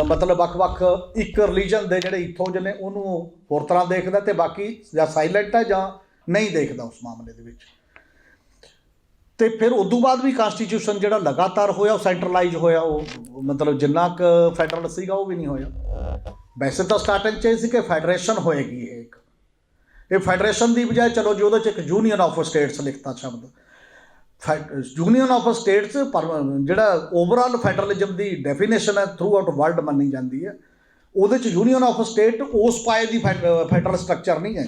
A: ਮਤਲਬ ਵੱਖ-ਵੱਖ ਇੱਕ ਰਿਲੀਜਨ ਦੇ ਜਿਹੜੇ ਇਥੋਂ ਨੇ ਉਹਨੂੰ ਹੋਰ ਤਰ੍ਹਾਂ ਦੇਖਦਾ ਤੇ ਬਾਕੀ ਜਾਂ ਸਾਇਲੈਂਟ ਹੈ ਜਾਂ ਨਹੀਂ ਦੇਖਦਾ ਉਸ ਮਾਮਲੇ ਦੇ ਵਿੱਚ। ਤੇ ਫਿਰ ਉਦੋਂ ਬਾਅਦ ਵੀ ਕਨਸਟੀਟਿਊਸ਼ਨ ਜਿਹੜਾ ਲਗਾਤਾਰ ਹੋਇਆ, ਉਹ ਸੈਂਟਰਲਾਈਜ਼ ਹੋਇਆ, ਉਹ ਮਤਲਬ ਜਿੰਨਾ ਕੁ ਫੈਡਰਲ ਸੀਗਾ ਉਹ ਵੀ ਨਹੀਂ ਹੋਇਆ। ਵੈਸੇ ਤਾਂ ਸਟਾਰਟਿੰਗ 'ਚ ਇਹ ਸੀ ਕਿ ਫੈਡਰੇਸ਼ਨ ਹੋਏਗੀ ਇਹ ਇੱਕ। ਇਹ ਫੈਡਰੇਸ਼ਨ ਦੀ ਬਜਾਏ ਚਲੋ ਜੀ, ਉਹਦੇ 'ਚ ਇੱਕ ਯੂਨੀਅਨ ਆਫ ਸਟੇਟਸ ਲਿਖਤਾ ਸ਼ਬਦ। ਯੂਨੀਅਨ ਆਫ ਸਟੇਟਸ ਪਰ ਜਿਹੜਾ ਓਵਰਆਲ ਫੈਡਰਲਿਜ਼ਮ ਦੀ ਡੈਫੀਨੇਸ਼ਨ ਹੈ ਥਰੂ ਆਊਟ ਵਰਲਡ ਮੰਨੀ ਜਾਂਦੀ ਹੈ। ਉਹਦੇ 'ਚ ਯੂਨੀਅਨ ਆਫ ਸਟੇਟ ਉਸ ਪਾਏ ਦੀ ਫੈਡਰਲ ਸਟਰਕਚਰ ਨਹੀਂ ਹੈ,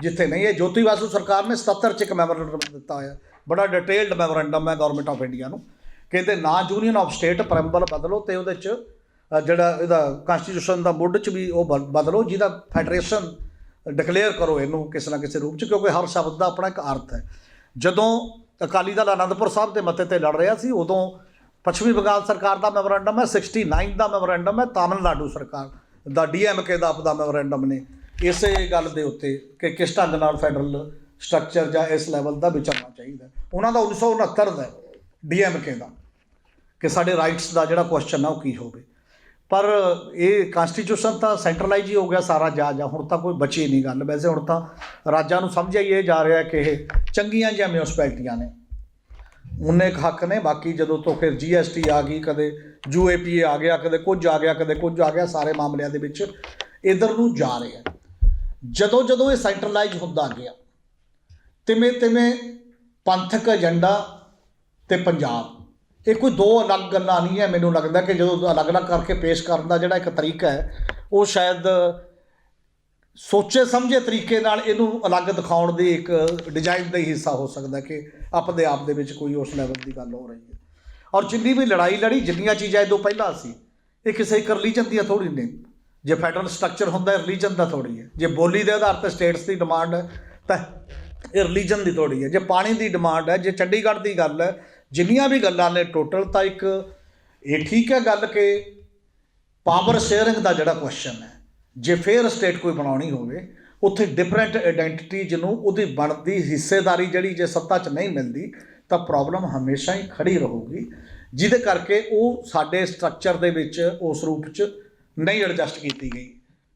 A: ਜਿੱਥੇ ਨਹੀਂ ਹੈ। ਜੋਤੀ ਵਾਸੂ ਸਰਕਾਰ ਨੇ 77 ਚ ਇੱਕ ਮੈਮੋਰੈਂਡਮ ਦਿੱਤਾ ਹੈ ਬੜਾ ਡਿਟੇਲਡ ਮੈਮੋਰੈਂਡਮ ਹੈ ਗਵਰਨਮੈਂਟ ਆਫ ਇੰਡੀਆ ਨੂੰ। ਕਹਿੰਦੇ ਨਾ ਯੂਨੀਅਨ ਆਫ ਸਟੇਟ ਪ੍ਰੈਂਬਲ ਬਦਲੋ ਤੇ ਉਹਦੇ 'ਚ ਜਿਹੜਾ ਇਹਦਾ ਕਨਸਟੀਟਿਊਸ਼ਨ ਦਾ ਮੁੱਢ 'ਚ ਵੀ ਉਹ ਬ- ਬਦਲੋ, ਜਿਹਦਾ ਫੈਡਰੇਸ਼ਨ ਡਿਕਲੇਅਰ ਕਰੋ ਇਹਨੂੰ ਕਿਸੇ ਨਾ ਕਿਸੇ ਰੂਪ 'ਚ, ਕਿਉਂਕਿ ਹਰ ਸ਼ਬਦ ਦਾ ਆਪਣਾ ਇੱਕ ਅਰਥ ਹੈ। ਜਦੋਂ ਅਕਾਲੀ ਦਲ ਆਨੰਦਪੁਰ ਸਾਹਿਬ ਦੇ ਮਤੇ ਤੇ ਲੜ ਰਿਹਾ ਸੀ, ਉਦੋਂ ਪੱਛਮੀ ਬੰਗਾਲ ਸਰਕਾਰ ਦਾ ਮੈਮੋਰੈਂਡਮ ਹੈ 69 ਦਾ ਮੈਮੋਰੈਂਡਮ ਹੈ ਤਾਮਿਲਨਾਡੂ ਸਰਕਾਰ ਦਾ ਡੀਐਮਕੇ ਦਾ ਆਪਦਾ ਮੈਮੋਰੈਂਡਮ ਨੇ। ਇਸੇ ਗੱਲ ਦੇ ਉੱਤੇ ਕਿ ਕਿਸ ਢੰਗ ਨਾਲ ਫੈਡਰਲ ਸਟਰਕਚਰ ਜਾਂ ਇਸ ਲੈਵਲ ਦਾ ਵਿਚਾਰਨਾ ਚਾਹੀਦਾ ਉਹਨਾਂ ਦਾ 1969 ਦਾ ਡੀਐਮਕੇ ਦਾ, ਕਿ ਸਾਡੇ ਰਾਈਟਸ ਦਾ ਜਿਹੜਾ ਕੁਐਸਚਨ ਆ ਉਹ ਕੀ ਹੋਵੇ। ਪਰ ਇਹ ਕਨਸਟੀਟਿਊਸ਼ਨ ਤਾਂ ਸੈਂਟਰਲਾਈਜ਼ ਹੀ ਹੋ ਗਿਆ ਸਾਰਾ ਜਾ ਜਾ, ਹੁਣ ਤਾਂ ਕੋਈ ਬਚੀ ਨਹੀਂ ਗੱਲ। ਵੈਸੇ ਹੁਣ ਤਾਂ ਰਾਜਾਂ ਨੂੰ ਸਮਝਿਆ ਹੀ ਇਹ ਜਾ ਰਿਹਾ ਕਿ ਇਹ ਚੰਗੀਆਂ ਜਿਹੀਆਂ ਮਿਊਨਿਸਪੈਲਿਟੀਆਂ ਨੇ। ਉਹਨੇ ਇੱਕ ਹੱਕ ਨੇ, ਬਾਕੀ ਜਦੋਂ ਤੋਂ ਫਿਰ ਜੀਐਸਟੀ ਆ ਗਈ, ਕਦੇ ਯੂਏਪੀਏ ਆ ਗਿਆ, ਕਦੇ ਕੁਝ ਆ ਗਿਆ, ਕਦੇ ਕੁਝ ਆ ਗਿਆ, ਸਾਰੇ ਮਾਮਲਿਆਂ ਦੇ ਵਿੱਚ ਇਧਰ ਨੂੰ ਜਾ ਰਿਹਾ ਜਦੋਂ ਜਦੋਂ ਇਹ ਸੈਂਟਰਲਾਈਜ਼ ਹੁੰਦਾ ਗਿਆ, ਤਿਵੇਂ ਤਿਵੇਂ ਪੰਥਕ ਏਜੰਡਾ ਤੇ ਪੰਜਾਬ। ਇਹ ਕੋਈ ਦੋ ਅਲੱਗ ਗੱਲਾਂ ਨਹੀਂ ਹੈ, ਮੈਨੂੰ ਲੱਗਦਾ ਕਿ ਜਦੋਂ ਅਲੱਗ-ਅਲੱਗ ਕਰਕੇ ਪੇਸ਼ ਕਰਨ ਦਾ ਜਿਹੜਾ ਇੱਕ ਤਰੀਕਾ ਹੈ, ਉਹ ਸ਼ਾਇਦ ਸੋਚੇ ਸਮਝੇ ਤਰੀਕੇ ਨਾਲ ਇਹਨੂੰ ਅਲੱਗ ਦਿਖਾਉਣ ਦੀ ਇੱਕ ਡਿਜ਼ਾਈਨ ਦਾ ਹੀ ਹਿੱਸਾ ਹੋ ਸਕਦਾ ਕਿ ਆਪਣੇ ਆਪ ਦੇ ਵਿੱਚ ਕੋਈ ਉਸ ਲੈਵਲ ਦੀ ਗੱਲ ਹੋ ਰਹੀ ਹੈ। ਔਰ ਜਿੰਨੀ ਵੀ ਲੜਾਈ ਲੜੀ, ਜਿੰਨੀਆਂ ਚੀਜ਼ਾਂ ਇਹ ਤੋਂ ਪਹਿਲਾਂ ਸੀ, ਇਹ ਕਿਸੇ ਇੱਕ ਰਿਲੀਜਨ ਦੀਆਂ ਥੋੜੀ ਨੇ। ਜੇ ਫੈਡਰਲ ਸਟਰਕਚਰ ਹੁੰਦਾ ਰਿਲੀਜਨ ਦਾ ਥੋੜੀ ਹੈ। ਜੇ ਬੋਲੀ ਦੇ ਆਧਾਰ ਤੇ ਸਟੇਟਸ ਦੀ ਡਿਮਾਂਡ ਹੈ, ਤਾਂ ਇਹ ਰਿਲੀਜਨ ਦੀ ਥੋੜੀ ਹੈ। ਜੇ ਪਾਣੀ ਦੀ ਡਿਮਾਂਡ ਹੈ, ਜੇ ਚੰਡੀਗੜ੍ਹ ਦੀ ਗੱਲ ਹੈ ਜਿੰਨੀਆਂ ਵੀ ਗੱਲਾਂ ਨੇ ਟੋਟਲ ਤਾਂ ਇੱਕ ਇਹ ਠੀਕ ਹੈ ਗੱਲ ਕਿ ਪਾਵਰ ਸ਼ੇਅਰਿੰਗ ਦਾ ਜਿਹੜਾ ਕੁਐਸਚਨ ਹੈ, ਜੇ ਫੇਅਰ ਸਟੇਟ ਕੋਈ ਬਣਾਉਣੀ ਹੋਵੇ, ਉੱਥੇ ਡਿਫਰੈਂਟ ਆਇਡੈਂਟੀਟੀ ਜਿਹਨੂੰ ਉਹਦੀ ਬਣਦੀ ਹਿੱਸੇਦਾਰੀ ਜਿਹੜੀ ਜੇ ਸੱਤਾ 'ਚ ਨਹੀਂ ਮਿਲਦੀ, ਤਾਂ ਪ੍ਰੋਬਲਮ ਹਮੇਸ਼ਾ ਹੀ ਖੜੀ ਰਹੂਗੀ, ਜਿਹਦੇ ਕਰਕੇ ਉਹ ਸਾਡੇ ਸਟਰਕਚਰ ਦੇ ਵਿੱਚ ਉਸ ਰੂਪ 'ਚ ਨਹੀਂ ਐਡਜਸਟ ਕੀਤੀ ਗਈ,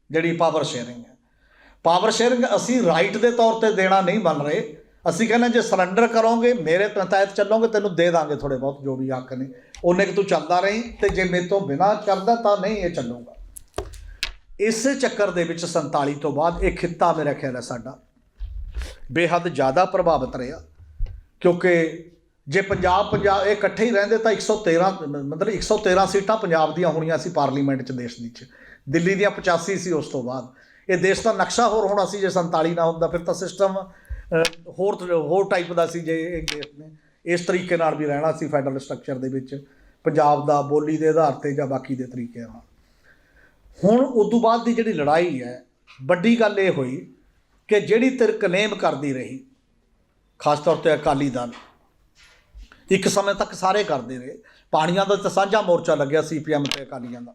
A: ਜਿਹੜੀ ਪਾਵਰ ਸ਼ੇਅਰਿੰਗ ਹੈ। ਪਾਵਰ ਸ਼ੇਅਰਿੰਗ ਅਸੀਂ ਰਾਈਟ ਦੇ ਤੌਰ ਤੇ ਦੇਣਾ ਨਹੀਂ ਮੰਨ ਰਹੇ ਅਸੀਂ ਕਹਿੰਦੇ ਜੇ ਸਰੈਂਡਰ ਕਰੋਗੇ, ਮੇਰੇ ਤਹਿਤ ਚੱਲੋਗੇ, ਤੈਨੂੰ ਦੇ ਦਾਂਗੇ ਥੋੜੇ ਬਹੁਤ ਜੋ ਵੀ ਹੱਕ ਨੇ। ਉਹਨੇ ਕਿ ਤੂੰ ਚੱਲਦਾ ਰਹੀਂ ਤੇ ਜੇ ਮੇਰੇ ਤੋਂ ਬਿਨਾ ਚੱਲਦਾ ਤਾਂ ਨਹੀਂ ਇਹ ਚੱਲੂਗਾ। ਇਸੇ ਚੱਕਰ ਦੇ ਵਿੱਚ 47 ਤੋਂ ਬਾਅਦ ਇਹ ਖਿੱਤਾ ਮੇਰਾ ਖਿਆਲ ਹੈ ਸਾਡਾ। ਬੇਹੱਦ ਜ਼ਿਆਦਾ ਪ੍ਰਭਾਵਿਤ ਰਿਹਾ। ਕਿਉਂਕਿ ਜੇ ਪੰਜਾਬ ਪੰਜਾਬ ਇਹ ਇਕੱਠੇ ਹੀ ਰਹਿੰਦੇ ਤਾਂ 113 ਮਤਲਬ 113 ਸੀਟਾਂ ਪੰਜਾਬ ਦੀਆਂ ਹੋਣੀਆਂ ਸੀ ਪਾਰਲੀਮੈਂਟ 'ਚ, ਦੇਸ਼ ਦੀ 'ਚ। ਦਿੱਲੀ ਦੀਆਂ 85 ਸੀ ਉਸ ਤੋਂ ਬਾਅਦ। ਇਹ ਦੇਸ਼ ਦਾ ਨਕਸ਼ਾ ਹੋਰ ਹੋਣਾ ਸੀ ਜੇ 47 ਨਾ ਹੁੰਦਾ, ਫਿਰ ਤਾਂ ਸਿਸਟਮ ਹੋਰ ਹੋਰ ਟਾਈਪ ਦਾ ਸੀ ਜੇ ਇਹ ਦੇਸ਼ ਨੇ। ਇਸ ਤਰੀਕੇ ਨਾਲ ਵੀ ਰਹਿਣਾ ਸੀ ਫੈਡਰਲ ਸਟਰਕਚਰ ਦੇ ਵਿੱਚ। ਪੰਜਾਬ ਦਾ ਬੋਲੀ ਦੇ ਆਧਾਰ ਤੇ ਜਾਂ ਬਾਕੀ ਦੇ ਤਰੀਕੇ ਨਾਲ। ਹੁਣ ਉਸ ਤੋਂ ਬਾਅਦ ਦੀ ਜਿਹੜੀ ਲੜਾਈ ਹੈ, ਵੱਡੀ ਗੱਲ ਇਹ ਹੋਈ ਕਿ ਜਿਹੜੀ ਤਰਕਨੇਮ ਕਰਦੀ ਰਹੀ, ਖਾਸ ਤੌਰ ਤੇ ਅਕਾਲੀ ਦਲ, ਇੱਕ ਸਮੇਂ ਤੱਕ ਸਾਰੇ ਕਰਦੇ ਰਹੇ। ਪਾਣੀਆਂ ਦਾ ਤਾਂ ਸਾਂਝਾ ਮੋਰਚਾ ਲੱਗਿਆ ਸੀਪੀਐਮ ਤੇ ਅਕਾਲੀਆਂ ਦਾ।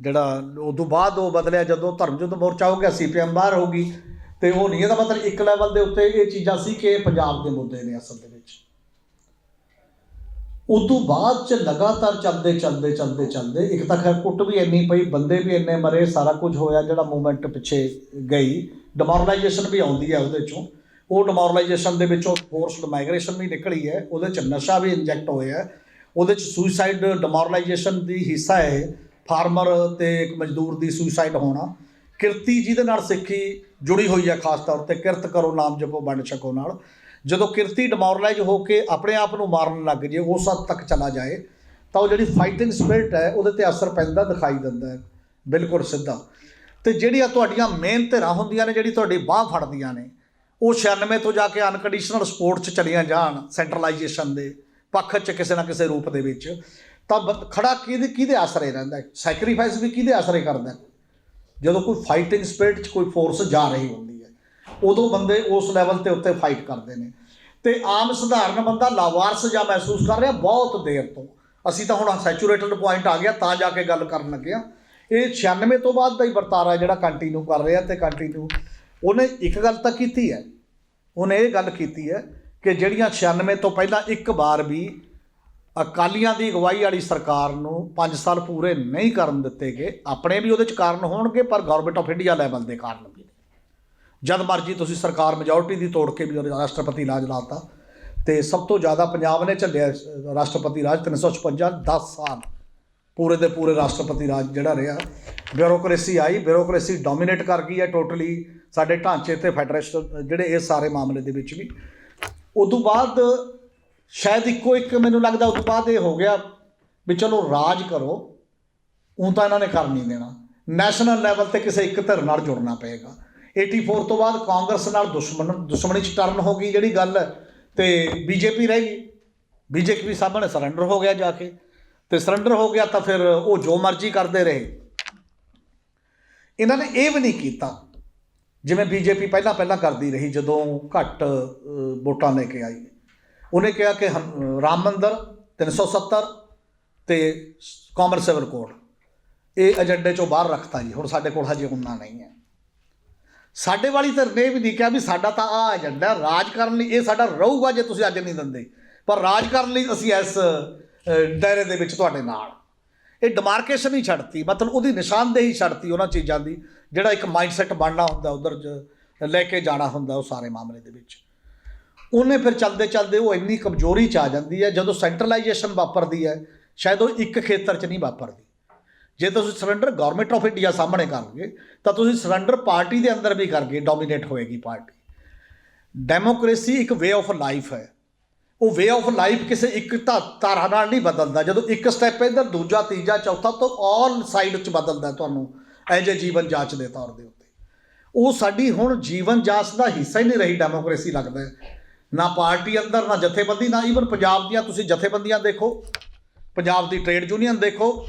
A: ਜਿਹੜਾ ਉਸ ਤੋਂ ਬਾਅਦ ਉਹ ਬਦਲਿਆ, ਜਦੋਂ ਧਰਮ ਯੁੱਧ ਮੋਰਚਾ ਹੋ ਗਿਆ ਸੀਪੀਐਮ ਬਾਹਰ ਹੋ ਗਈ। ਤੇ ਉਹ ਨਹੀਂ ਇਹਦਾ ਮਤਲਬ ਇੱਕ ਲੈਵਲ ਦੇ ਉੱਤੇ ਇਹ ਚੀਜ਼ਾਂ ਸੀ ਕਿ ਪੰਜਾਬ ਦੇ ਮੁੱਦੇ ਨੇ ਅਸਲ ਦੇ ਵਿੱਚ। ਉਦੋਂ ਬਾਅਦ ਚ ਲਗਾਤਾਰ ਚੱਲਦੇ ਚੱਲਦੇ ਚੱਲਦੇ ਚੱਲਦੇ ਇੱਕ ਤਾਂ ਖੈਰ ਕੁੱਟ ਵੀ ਇੰਨੀ ਪਈ, ਬੰਦੇ ਵੀ ਇੰਨੇ ਮਰੇ, ਸਾਰਾ ਕੁਝ ਹੋਇਆ ਜਿਹੜਾ ਮੂਵਮੈਂਟ ਪਿੱਛੇ ਗਈ। ਡਿਮੋਰਲਾਈਜੇਸ਼ਨ ਵੀ ਆਉਂਦੀ ਹੈ ਉਹਦੇ ਚੋਂ। ਉਹ ਡਿਮੋਰਲਾਈਜੇਸ਼ਨ ਦੇ ਵਿੱਚੋਂ ਫੋਰਸਡ ਮਾਈਗ੍ਰੇਸ਼ਨ ਵੀ ਨਿਕਲੀ ਹੈ, ਉਹਦੇ ਚ ਨਸ਼ਾ ਵੀ ਇੰਜੈਕਟ ਹੋਇਆ ਉਹਦੇ ਚ ਸੁਸਾਈਡ ਡਿਮੋਰਲਾਈਜੇਸ਼ਨ ਦੀ ਹਿੱਸਾ ਹੈ ਫਾਰਮਰ ਤੇ ਇੱਕ ਮਜ਼ਦੂਰ ਦੀ ਸੁਸਾਈਡ ਹੋਣਾ। ਕਿਰਤੀ ਜਿਹਦੇ ਨਾਲ ਸਿੱਖੀ ਜੁੜੀ ਹੋਈ ਹੈ, ਖਾਸ ਤੌਰ ਤੇ ਕਿਰਤ ਕਰੋ, ਨਾਮ ਜਪੋ, ਵੰਡ ਛਕੋ ਨਾਲ। ਜਦੋਂ ਕਿਰਤੀ ਡਿਮੋਰਲਾਈਜ਼ ਹੋ ਕੇ ਆਪਣੇ ਆਪ ਨੂੰ ਮਾਰਨ ਲੱਗ ਜੇ ਉਸ ਹੱਦ ਤੱਕ ਚਲਾ ਜਾਏ, ਤਾਂ ਉਹ ਜਿਹੜੀ ਫਾਈਟਿੰਗ ਸਪਿਰਿਟ ਹੈ, ਉਹਦੇ ਤੇ ਅਸਰ ਪੈਂਦਾ, ਦਿਖਾਈ ਦਿੰਦਾ ਹੈ। ਬਿਲਕੁਲ ਸਿੱਧਾ। ਤੇ ਜਿਹੜੀਆਂ ਤੁਹਾਡੀਆਂ ਮੇਨ ਧਿਰਾਂ ਹੁੰਦੀਆਂ ਨੇ, ਜਿਹੜੀ ਤੁਹਾਡੀ ਬਾਹ ਫੜਦੀਆਂ ਨੇ, ਉਹ 96 ਤੋਂ ਜਾ ਕੇ ਅਨਕੰਡੀਸ਼ਨਲ ਸਪੋਰਟ 'ਚ ਚਲੀਆਂ ਜਾਣ ਸੈਂਟਰਲਾਈਜੇਸ਼ਨ ਦੇ, ਪੱਖ 'ਚ ਕਿਸੇ ਨਾ ਕਿਸੇ ਰੂਪ ਦੇ ਵਿੱਚ, ਤਾਂ ਬ- ਖੜਾ ਕਿਹਦੇ ਕਿਹਦੇ ਆਸਰੇ ਰਹਿੰਦਾ ਸੈਕਰੀਫਾਈਸ ਵੀ ਕਿਹਦੇ ਆਸਰੇ ਕਰਦਾ ਜਦੋਂ ਕੋਈ ਫਾਈਟਿੰਗ ਸਪਿਰਿਟ 'ਚ ਕੋਈ ਫੋਰਸ ਜਾ ਰਹੀ ਹੁੰਦੀ ਹੈ, ਉਦੋਂ ਬੰਦੇ ਉਸ ਲੈਵਲ ਤੇ ਉੱਤੇ ਫਾਈਟ ਕਰਦੇ ਨੇ। ਤੇ ਆਮ ਸਧਾਰਨ ਬੰਦਾ ਲਾਵਾਰਸ ਜਾਂ ਮਹਿਸੂਸ ਕਰ ਰਿਹਾ ਬਹੁਤ ਦੇਰ ਤੋਂ। ਅਸੀਂ ਤਾਂ ਹੁਣ ਸੈਚੂਰੇਟਡ ਪੁਆਇੰਟ ਆ ਗਿਆ, ਤਾਂ ਜਾ ਕੇ ਗੱਲ ਕਰਨ ਲੱਗੇ ਆ ਇਹ 96 ਤੋਂ ਬਾਅਦ ਦਾ ਹੀ ਵਰਤਾਰਾ ਜਿਹੜਾ ਕੰਟੀਨਿਊ ਕਰ ਰਿਹਾ ਤੇ ਕੰਟੀਨਿਊ ਉਹਨੇ ਇੱਕ ਗੱਲ ਤਾਂ ਕੀਤੀ ਹੈ, ਉਹਨੇ ਇਹ ਗੱਲ ਕੀਤੀ ਹੈ ਕਿ ਜਿਹੜੀਆਂ 96 ਤੋਂ ਪਹਿਲਾਂ ਇੱਕ ਵਾਰ ਵੀ ਅਕਾਲੀਆਂ ਦੀ ਅਗਵਾਈ ਵਾਲੀ ਸਰਕਾਰ ਨੂੰ 5 ਸਾਲ ਪੂਰੇ ਨਹੀਂ ਕਰਨ ਦਿੱਤੇ ਗਏ। ਆਪਣੇ ਵੀ ਉਹਦੇ ਚ ਕਾਰਨ ਹੋਣਗੇ, ਪਰ ਗਵਰਨਮੈਂਟ ਆਫ ਇੰਡੀਆ ਲੈਵਲ ਦੇ ਕਾਰਨ ਵੀ। ਜਦ ਮਰਜ਼ੀ ਤੁਸੀਂ ਸਰਕਾਰ ਮੈਜੋਰਟੀ ਦੀ ਤੋੜ ਕੇ ਵੀ ਉਹਦੇ ਰਾਸ਼ਟਰਪਤੀ ਰਾਜ ਲਾਤਾ। ਤੇ ਸਭ ਤੋਂ ਜ਼ਿਆਦਾ ਪੰਜਾਬ ਨੇ ਝੱਲਿਆ ਰਾਸ਼ਟਰਪਤੀ ਰਾਜ 356 10 ਸਾਲ ਪੂਰੇ ਦੇ ਪੂਰੇ ਰਾਸ਼ਟਰਪਤੀ ਰਾਜ ਜਿਹੜਾ ਰਿਹਾ। ਬਿਊਰੋਕ੍ਰੇਸੀ ਆਈ ਬਿਊਰੋਕ੍ਰੇਸੀ ਡੋਮੀਨੇਟ ਕਰ ਗਈ ਹੈ ਟੋਟਲੀ ਸਾਡੇ ਢਾਂਚੇ ਤੇ ਫੈਡਰੇਸ਼ਨ ਜਿਹੜੇ ਇਸ ਸਾਰੇ ਮਾਮਲੇ ਦੇ ਵਿੱਚ ਵੀ। ਉਦੋਂ ਬਾਅਦ ਸ਼ਾਇਦ ਇੱਕੋ ਇੱਕ ਮੈਨੂੰ ਲੱਗਦਾ ਉਦੋਂ ਬਾਅਦ ਇਹ ਹੋ ਗਿਆ ਵੀ ਚਲੋ ਰਾਜ ਕਰੋ ਉਹ ਤਾਂ ਇਹਨਾਂ ਨੇ ਕਰ ਨਹੀਂ ਦੇਣਾ। ਨੈਸ਼ਨਲ ਲੈਵਲ ਤੇ ਕਿਸੇ ਇੱਕ ਧਿਰ ਨਾਲ ਜੁੜਨਾ ਪਏਗਾ। 84 ਤੋਂ ਬਾਅਦ ਕਾਂਗਰਸ ਨਾਲ ਦੁਸ਼ਮਣ, ਦੁਸ਼ਮਣੀ ਚ ਟਰਨ ਹੋ ਗਈ ਜਿਹੜੀ ਗੱਲ, ਤੇ ਬੀਜੇਪੀ ਰਹਿ ਗਈ। ਬੀਜੇਪੀ ਵੀ ਸਾਹਮਣੇ ਸਰੈਂਡਰ ਹੋ ਗਿਆ ਜਾ ਕੇ। ਤੇ ਸਰੈਂਡਰ ਹੋ ਗਿਆ ਤਾਂ ਫਿਰ ਉਹ ਜੋ ਮਰਜ਼ੀ ਕਰਦੇ ਰਹੇ। ਇਹਨਾਂ ਨੇ ਇਹ ਵੀ ਨਹੀਂ ਕੀਤਾ, ਜਿਵੇਂ ਬੀਜੇਪੀ ਪਹਿਲਾਂ ਪਹਿਲਾਂ ਕਰਦੀ ਰਹੀ, ਜਦੋਂ ਘੱਟ ਵੋਟਾਂ ਲੈ ਕੇ ਆਈ। ਉਹਨੇ ਕਿਹਾ ਕਿ ਹਮ- ਰਾਮ ਮੰਦਰ 370 ਤੇ ਕਾਮਨ ਸਿਵਲ ਕੋਡ ਇਹ ਏਜੰਡੇ ਚੋਂ ਬਾਹਰ ਰੱਖਤਾ ਜੀ। ਹੁਣ ਸਾਡੇ ਕੋਲ ਹਜੇ ਉਨਾ ਨਹੀਂ ਹੈ। ਸਾਡੇ ਵਾਲੀ ਧਿਰ ਨੇ ਇਹ ਵੀ ਨਹੀਂ ਕਿਹਾ ਵੀ ਸਾਡਾ ਤਾਂ ਆ ਏਜੰਡਾ ਰਾਜ ਕਰਨ ਲਈ ਇਹ ਸਾਡਾ ਰਹੂਗਾ ਜੇ ਤੁਸੀਂ ਅੱਜ ਨਹੀਂ ਦਿੰਦੇ। ਪਰ ਰਾਜ ਕਰਨ ਲਈ ਅਸੀਂ ਇਸ ਅ, ਦਾਇਰੇ ਦੇ ਵਿੱਚ ਤੁਹਾਡੇ ਨਾਲ। ਇਹ ਡਿਮਾਰਕੇਸ਼ਨ ਹੀ ਛੱਡਤੀ। ਮਤਲਬ ਉਹਦੀ ਨਿਸ਼ਾਨਦੇਹੀ ਛੱਡਤੀ ਉਹਨਾਂ ਚੀਜ਼ਾਂ ਦੀ। ਜਿਹੜਾ ਇੱਕ ਮਾਈਂਡਸੈਟ ਬਣਨਾ ਹੁੰਦਾ ਉਧਰ ਲੈ ਕੇ ਜਾਣਾ ਹੁੰਦਾ ਉਹ ਸਾਰੇ ਮਾਮਲੇ ਦੇ ਵਿੱਚ। ਉਹਨੇ ਫਿਰ ਚੱਲਦੇ ਚੱਲਦੇ ਉਹ ਇੰਨੀ ਕਮਜ਼ੋਰੀ ਚ ਆ ਜਾਂਦੀ ਹੈ, ਜਦੋਂ ਸੈਂਟਰਲਾਈਜੇਸ਼ਨ ਵਾਪਰਦੀ ਹੈ, ਸ਼ਾਇਦ ਉਹ ਇੱਕ ਖੇਤਰ ਚ ਨਹੀਂ ਵਾਪਰਦੀ। ਜੇ ਤੁਸੀਂ ਸਰੈਂਡਰ ਗਵਰਨਮੈਂਟ ਆਫ ਇੰਡੀਆ ਸਾਹਮਣੇ ਕਰੋਗੇ ਤਾਂ ਤੁਸੀਂ ਸਰੈਂਡਰ ਪਾਰਟੀ ਦੇ ਅੰਦਰ ਵੀ ਕਰਗੇ ਡੋਮੀਨੇਟ ਹੋਏਗੀ ਪਾਰਟੀ। ਡੈਮੋਕ੍ਰੇਸੀ ਇੱਕ ਵੇ ਆਫ ਲਾਈਫ ਹੈ। ਉਹ ਵੇ ਆਫ ਲਾਈਫ ਕਿਸੇ ਇੱਕ ਧਾ- ਧਾਰਾ ਨਾਲ ਨਹੀਂ ਬਦਲਦਾ। ਜਦੋਂ ਇੱਕ ਸਟੈਪ ਇੱਧਰ, ਦੂਜਾ, ਤੀਜਾ, ਚੌਥਾ, ਤੋਂ ਆਲ ਸਾਈਡ 'ਚ ਬਦਲਦਾ ਤੁਹਾਨੂੰ। ਐਜ ਏ ਜੀਵਨ ਜਾਂਚ ਦੇ ਤੌਰ ਦੇ ਉੱਤੇ। ਉਹ ਸਾਡੀ ਹੁਣ ਜੀਵਨ ਜਾਂਚ ਦਾ ਹਿੱਸਾ ਹੀ ਨਹੀਂ ਰਹੀ ਡੈਮੋਕ੍ਰੇਸੀ ਲੱਗਦਾ ਨਾ ਪਾਰਟੀ ਅੰਦਰ, ਨਾ ਜਥੇਬੰਦੀ, ਨਾ ਈਵਨ ਪੰਜਾਬ ਦੀਆਂ ਤੁਸੀਂ ਜਥੇਬੰਦੀਆਂ ਦੇਖੋ। ਪੰਜਾਬ ਦੀ ਟ੍ਰੇਡ ਯੂਨੀਅਨ ਦੇਖੋ,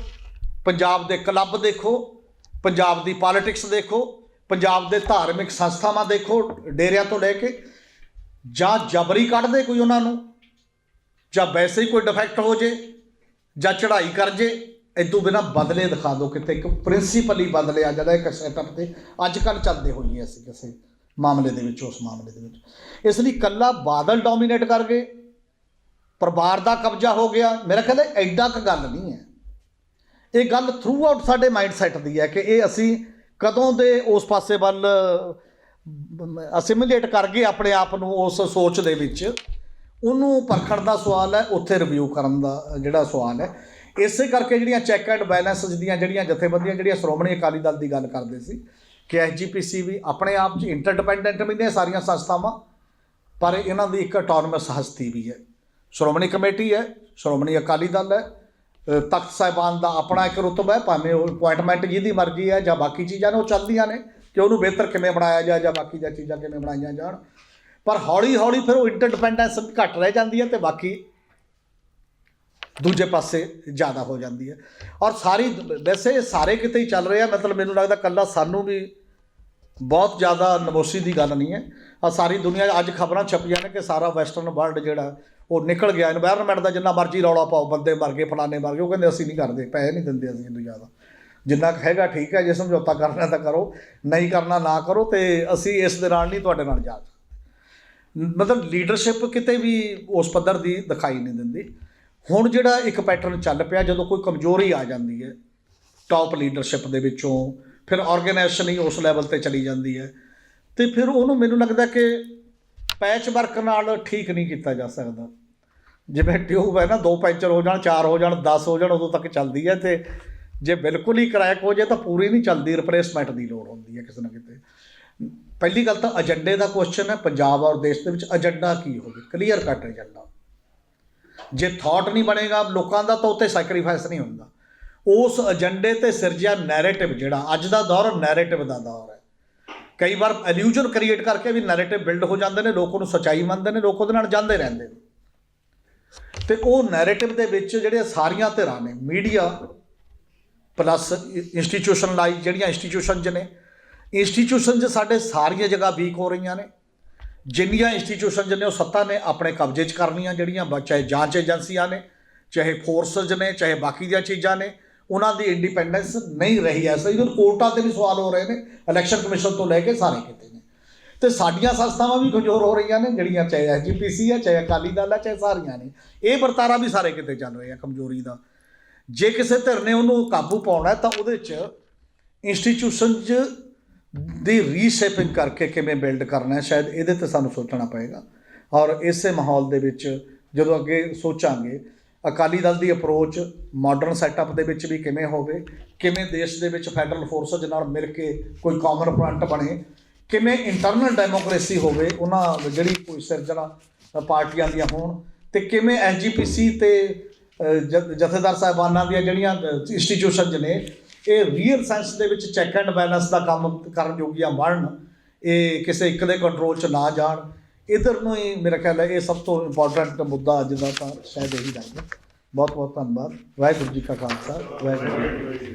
A: ਪੰਜਾਬ ਦੇ ਕਲੱਬ ਦੇਖੋ, ਪੰਜਾਬ ਦੀ ਪੋਲਿਟਿਕਸ ਦੇਖੋ, ਪੰਜਾਬ ਦੇ ਧਾਰਮਿਕ ਸੰਸਥਾਵਾਂ ਦੇਖੋ, ਡੇਰਿਆਂ ਤੋਂ ਲੈ ਕੇ। ਜਾਂ ਜਬਰੀ ਕੱਢਦੇ ਕੋਈ ਉਹਨਾਂ ਨੂੰ, ਜਾਂ ਵੈਸੇ ਹੀ ਕੋਈ ਡਿਫੈਕਟ ਹੋ ਜੇ, ਜਾਂ ਚੜ੍ਹਾਈ ਕਰ ਜੇ ਇਦੋਂ ਬਿਨਾ ਬਦਲੇ ਦਿਖਾ ਦਿਓ ਕਿਤੇ, ਇੱਕ ਪ੍ਰਿੰਸੀਪਲ ਹੀ ਬਦਲਿਆ ਜਾਂਦਾ ਇੱਕ ਸੈਟਅਪ ਤੇ। ਅੱਜ ਕੱਲ ਚੱਲਦੇ ਹੋਈਏ ਅਸੀਂ ਕਿਸੇ ਮਾਮਲੇ ਦੇ ਵਿੱਚ, ਉਸ ਮਾਮਲੇ ਦੇ ਵਿੱਚ। ਇਸ ਲਈ ਕੱਲਾ ਬਾਦਲ ਡੋਮੀਨੇਟ ਕਰ ਗਏ, ਪਰਿਵਾਰ ਦਾ ਕਬਜ਼ਾ ਹੋ ਗਿਆ। ਮੇਰਾ ਖਿਆਲ ਹੈ ਐਡਾ ਕ ਗੱਲ ਨਹੀਂ ਹੈ। ਇਹ ਗੱਲ ਥਰੂ ਆਊਟ ਸਾਡੇ ਮਾਈਂਡ ਸੈਟ ਦੀ ਹੈ ਕਿ ਇਹ ਅਸੀਂ ਕਦੋਂ ਦੇ ਉਸ ਪਾਸੇ ਵੱਲ ਅਸਿਮੀਲੇਟ ਕਰ ਗਏ ਆਪਣੇ ਆਪ ਨੂੰ ਉਸ ਸੋਚ ਦੇ ਵਿੱਚ। ਉਹਨੂੰ ਪਰਖਣ ਦਾ ਸਵਾਲ ਹੈ, ਉੱਥੇ ਰਿਵਿਊ ਕਰਨ ਦਾ ਜਿਹੜਾ ਸਵਾਲ ਹੈ। ਇਸੇ ਕਰਕੇ ਜਿਹੜੀਆਂ ਚੈੱਕ ਐਂਡ ਬੈਲੈਂਸ ਦੀਆਂ, ਜਿਹੜੀਆਂ ਜਥੇਬੰਦੀਆਂ, ਜਿਹੜੀਆਂ ਸ਼੍ਰੋਮਣੀ ਅਕਾਲੀ ਦਲ ਦੀ ਗੱਲ ਕਰਦੇ ਸੀ ਕਿ ਐਸਜੀਪੀਸੀ ਵੀ ਆਪਣੇ ਆਪ 'ਚ ਇੰਟਰਡਿਪੈਂਡੈਂਟ ਵੀ ਨੇ ਸਾਰੀਆਂ ਸੰਸਥਾਵਾਂ, ਪਰ ਇਹਨਾਂ ਦੀ ਇੱਕ ਆਟੋਨਮਸ ਹਸਤੀ ਵੀ ਹੈ। ਸ਼੍ਰੋਮਣੀ ਕਮੇਟੀ ਹੈ, ਸ਼੍ਰੋਮਣੀ ਅਕਾਲੀ ਦਲ ਹੈ ਤਖਤ ਸਾਹਿਬਾਨ ਦਾ ਆਪਣਾ ਇੱਕ ਰੁਤਬਾ ਹੈ, ਭਾਵੇਂ ਉਹ ਅਪਾਇੰਟਮੈਂਟ ਜਿਹਦੀ ਮਰਜ਼ੀ ਹੈ ਜਾਂ ਬਾਕੀ ਚੀਜ਼ਾਂ ਨੇ, ਉਹ ਚੱਲਦੀਆਂ ਨੇ ਕਿ ਉਹਨੂੰ ਬਿਹਤਰ ਕਿਵੇਂ ਬਣਾਇਆ ਜਾਏ ਜਾਂ ਬਾਕੀ ਦੀਆਂ ਚੀਜ਼ਾਂ ਕਿਵੇਂ ਬਣਾਈਆਂ ਜਾਣ। ਪਰ ਹੌਲੀ ਹੌਲੀ ਫਿਰ ਉਹ ਇੰਟਰਡਿਪੈਂਡੈਂਸ ਘੱਟ ਰਹਿ ਜਾਂਦੀ ਹੈ ਤੇ ਬਾਕੀ ਦੂਜੇ ਪਾਸੇ ਜ਼ਿਆਦਾ ਹੋ ਜਾਂਦੀ ਹੈ। ਔਰ ਸਾਰੀ ਵੈਸੇ ਇਹ ਸਾਰੇ ਕਿਤੇ ਹੀ ਚੱਲ ਰਿਹਾ ਮਤਲਬ ਮੈਨੂੰ ਲੱਗਦਾ ਕੱਲਾ ਸਾਨੂੰ ਵੀ ਬਹੁਤ ਜ਼ਿਆਦਾ ਨਮੋਸ਼ੀ ਦੀ ਗੱਲ ਨਹੀਂ ਹੈ। ਆ ਸਾਰੀ ਦੁਨੀਆ, ਅੱਜ ਖਬਰਾਂ ਛਪੀਆਂ ਨੇ ਕਿ ਸਾਰਾ ਵੈਸਟਰਨ ਵਰਲਡ ਜਿਹੜਾ, ਉਹ ਨਿਕਲ ਗਿਆ। এনवायरमेंट ਦਾ ਜਿੰਨਾ ਮਰਜ਼ੀ ਰੌਲਾ ਪਾਓ, ਬੰਦੇ ਮਰ ਗਏ, ਫਲਾਣੇ ਮਰ ਗਏ, ਉਹ ਕਹਿੰਦੇ ਅਸੀਂ ਨਹੀਂ ਕਰਦੇ, ਪੈਸੇ ਨਹੀਂ ਦਿੰਦੇ ਅਸੀਂ ਇਹਨੂੰ ਜ਼ਿਆਦਾ। ਜਿੰਨਾ ਹੈਗਾ ਠੀਕ ਹੈ, ਜੇ ਸਮਝੌਤਾ ਕਰਨਾ ਤਾਂ ਕਰੋ, ਨਹੀਂ ਕਰਨਾ ਨਾ ਕਰੋ ਤੇ ਅਸੀਂ ਇਸ ਦੇ ਨਾਲ ਨਹੀਂ ਤੁਹਾਡੇ ਨਾਲ ਜਾ ਮਤਲਬ ਲੀਡਰਸ਼ਿਪ ਕਿਤੇ ਵੀ ਉਸ ਪੱਧਰ ਦੀ ਦਿਖਾਈ ਨਹੀਂ ਦਿੰਦੀ। ਹੁਣ ਜਿਹੜਾ ਇੱਕ ਪੈਟਰਨ ਚੱਲ ਪਿਆ, ਜਦੋਂ ਕੋਈ ਕਮਜ਼ੋਰੀ ਆ ਜਾਂਦੀ ਹੈ ਟਾਪ ਲੀਡਰਸ਼ਿਪ ਦੇ ਵਿੱਚੋਂ, ਫਿਰ ਆਰਗੇਨਾਈਜੇਸ਼ਨ ਹੀ ਉਸ ਲੈਵਲ ਤੇ ਚਲੀ ਜਾਂਦੀ ਹੈ, ਤੇ ਫਿਰ ਉਹਨੂੰ ਮੈਨੂੰ ਲੱਗਦਾ ਕਿ ਪੈਚ ਵਰਕ ਨਾਲ ਠੀਕ ਨਹੀਂ ਕੀਤਾ ਜਾ ਸਕਦਾ। ਜਿਵੇਂ ਟਿਊਬ ਹੈ ਨਾ, ਦੋ ਪੈਂਚਰ ਹੋ ਜਾਣ, ਚਾਰ ਹੋ ਜਾਣ 10 ਹੋ ਜਾਣ, ਉਦੋਂ ਤੱਕ ਚੱਲਦੀ ਹੈ ਤੇ ਜੇ ਬਿਲਕੁਲ ਹੀ ਕਰੈਕ ਹੋ ਜਾਏ ਤਾਂ ਪੂਰੀ ਨਹੀਂ ਚੱਲਦੀ ਰਿਪਲੇਸਮੈਂਟ ਦੀ ਲੋੜ ਹੁੰਦੀ ਹੈ ਕਿਸੇ ਨਾ ਕਿਤੇ। ਪਹਿਲੀ ਗੱਲ ਤਾਂ ਏਜੰਡੇ ਦਾ ਕੁਐਸਚਨ ਹੈ, ਪੰਜਾਬ ਔਰ ਦੇਸ਼ ਦੇ ਵਿੱਚ ਏਜੰਡਾ ਕੀ ਹੋਵੇ? ਕਲੀਅਰ ਕੱਟ ਏਜੰਡਾ ਜੇ ਥਾਟ ਨਹੀਂ ਬਣੇਗਾ, ਲੋਕਾਂ ਦਾ ਤਾਂ ਉੱਤੇ ਸੈਕਰੀਫਾਈਸ ਨਹੀਂ ਹੁੰਦਾ। ਉਸ ਏਜੰਡੇ ਤੇ ਸਿਰਜਿਆ ਨੈਰੇਟਿਵ ਜਿਹੜਾ, ਅੱਜ ਦਾ ਦੌਰ ਨੈਰੇਟਿਵ ਦਾ ਦੌਰ ਹੈ। ਕਈ ਵਾਰ ਇਲੂਜਨ ਕ੍ਰੀਏਟ ਕਰਕੇ ਵੀ ਨੈਰੇਟਿਵ ਬਿਲਡ ਹੋ ਜਾਂਦੇ ਨੇ, ਲੋਕ ਉਹਨੂੰ ਸੱਚਾਈ ਮੰਨਦੇ ਨੇ, ਲੋਕ ਉਹਦੇ ਨਾਲ ਜਾਂਦੇ ਰਹਿੰਦੇ ਨੇ। ਤੇ ਉਹ ਨੈਰੇਟਿਵ ਦੇ ਵਿੱਚ ਜਿਹੜੇ ਸਾਰੀਆਂ ਧਿਰਾਂ ਨੇ ਮੀਡੀਆ ਪਲੱਸ ਇੰਸਟੀਟਿਊਸ਼ਨਲਾਈਜ਼ ਜਿਹੜੀਆਂ ਇੰਸਟੀਟਿਊਸ਼ਨ ਨੇ ਇੰਸਟੀਟਿਊਸ਼ਨਸ ਸਾਡੇ ਸਾਰੀਆਂ ਜਗ੍ਹਾ ਵੀਕ ਹੋ ਰਹੀਆਂ ਨੇ। ਜਿੰਨੀਆਂ ਇੰਸਟੀਟਿਊਸ਼ਨ ਨੇ ਉਹ ਸੱਤਾ ਨੇ ਆਪਣੇ ਕਬਜ਼ੇ 'ਚ ਕਰਨੀਆਂ ਜਿਹੜੀਆਂ, ਬ- ਚਾਹੇ ਜਾਂਚ ਏਜੰਸੀਆਂ ਨੇ, ਚਾਹੇ ਫੋਰਸਸ ਨੇ, ਚਾਹੇ ਬਾਕੀ ਦੀਆਂ ਚੀਜ਼ਾਂ ਨੇ, ਉਹਨਾਂ ਦੀ ਇੰਡੀਪੈਂਡੈਂਸ ਨਹੀਂ ਰਹੀ ਐ ਸਹੀ ਕੋਰਟਾਂ ਤੇ ਵੀ ਸਵਾਲ ਹੋ ਰਹੇ ਨੇ ਇਲੈਕਸ਼ਨ ਕਮਿਸ਼ਨ ਤੋਂ ਲੈ ਕੇ ਸਾਰੇ ਕਿਤੇ ਨੇ। ਤੇ ਸਾਡੀਆਂ ਸੰਸਥਾਵਾਂ ਵੀ ਕਮਜ਼ੋਰ ਹੋ ਰਹੀਆਂ ਨੇ, ਜਿਹੜੀਆਂ ਚਾਹੇ ਐਸਜੀਪੀਸੀ ਹੈ, ਚਾਹੇ ਅਕਾਲੀ ਦਲ ਹੈ, ਚਾਹੇ ਸਾਰੀਆਂ ਨੇ। ਇਹ ਵਰਤਾਰਾ ਵੀ ਸਾਰੇ ਕਿਤੇ ਚੱਲ ਰਿਹਾ ਕਮਜ਼ੋਰੀ ਦਾ। ਜੇ ਕਿਸੇ ਧਿਰ ਨੇ ਉਹਨੂੰ ਕਾਬੂ ਪਾਉਣਾ ਤਾਂ ਉਹਦੇ 'ਚ ਇੰਸਟੀਟਿਊਸ਼ਨ 'ਚ ਦੀ ਰੀਸ਼ੇਪਿੰਗ ਕਰਕੇ ਕਿਵੇਂ ਬਿਲਡ ਕਰਨਾ ਹੈ ਸ਼ਾਇਦ ਇਹਦੇ ਤੇ ਸਾਨੂੰ ਸੋਚਣਾ ਪਏਗਾ। ਔਰ ਇਸੇ ਮਾਹੌਲ ਦੇ ਵਿੱਚ ਜਦੋਂ ਅੱਗੇ ਸੋਚਾਂਗੇ ਅਕਾਲੀ ਦਲ ਦੀ ਅਪਰੋਚ ਮਾਡਰਨ ਸੈਟਅਪ ਦੇ ਵਿੱਚ ਵੀ ਕਿਵੇਂ ਹੋਵੇ ਕਿਵੇਂ ਦੇਸ਼ ਦੇ ਵਿੱਚ ਫੈਡਰਲ ਫੋਰਸਸ ਨਾਲ ਮਿਲ ਕੇ ਕੋਈ ਕਾਮਨ ਫਰੰਟ ਬਣੇ ਕਿਵੇਂ ਇੰਟਰਨਲ ਡੈਮੋਕ੍ਰੇਸੀ ਹੋਵੇ ਉਹਨਾਂ ਜਿਹੜੀ ਕੋਈ ਸਿਰਜਣਾ ਪਾਰਟੀਆਂ ਦੀਆਂ ਹੋਣ ਤੇ ਕਿਵੇਂ ਐਸਜੀਪੀਸੀ ਤੇ ਅ, ਜ- ਜਥੇਦਾਰ ਸਾਹਿਬਾਨਾਂ ਦੀਆਂ ਜਿਹੜੀਆਂ ਇੰਸਟੀਟਿਊਸ਼ਨਸ ਨੇ ਇਹ ਰੀਅਲ ਸੈਂਸ ਦੇ ਵਿੱਚ ਚੈੱਕ ਐਂਡ ਬੈਲੈਂਸ ਦਾ ਕੰਮ ਕਰਨ ਜੋਗੀਆਂ ਬਣਨ, ਇਹ ਕਿਸੇ ਇੱਕ ਦੇ ਕੰਟਰੋਲ 'ਚ ਨਾ ਜਾਣ, ਇਧਰ ਨੂੰ ਹੀ ਮੇਰਾ ਖਿਆਲ ਹੈ ਇਹ ਸਭ ਤੋਂ ਇੰਪੋਰਟੈਂਟ ਮੁੱਦਾ ਅੱਜ ਦਾ ਤਾਂ ਸ਼ਾਇਦ ਇਹੀ ਲੱਗਦਾ ਬਹੁਤ ਬਹੁਤ ਧੰਨਵਾਦ। ਵਾਹਿਗੁਰੂ ਜੀ ਕਾ ਖਾਲਸਾ, ਵਾਹਿਗੁਰੂ ਜੀ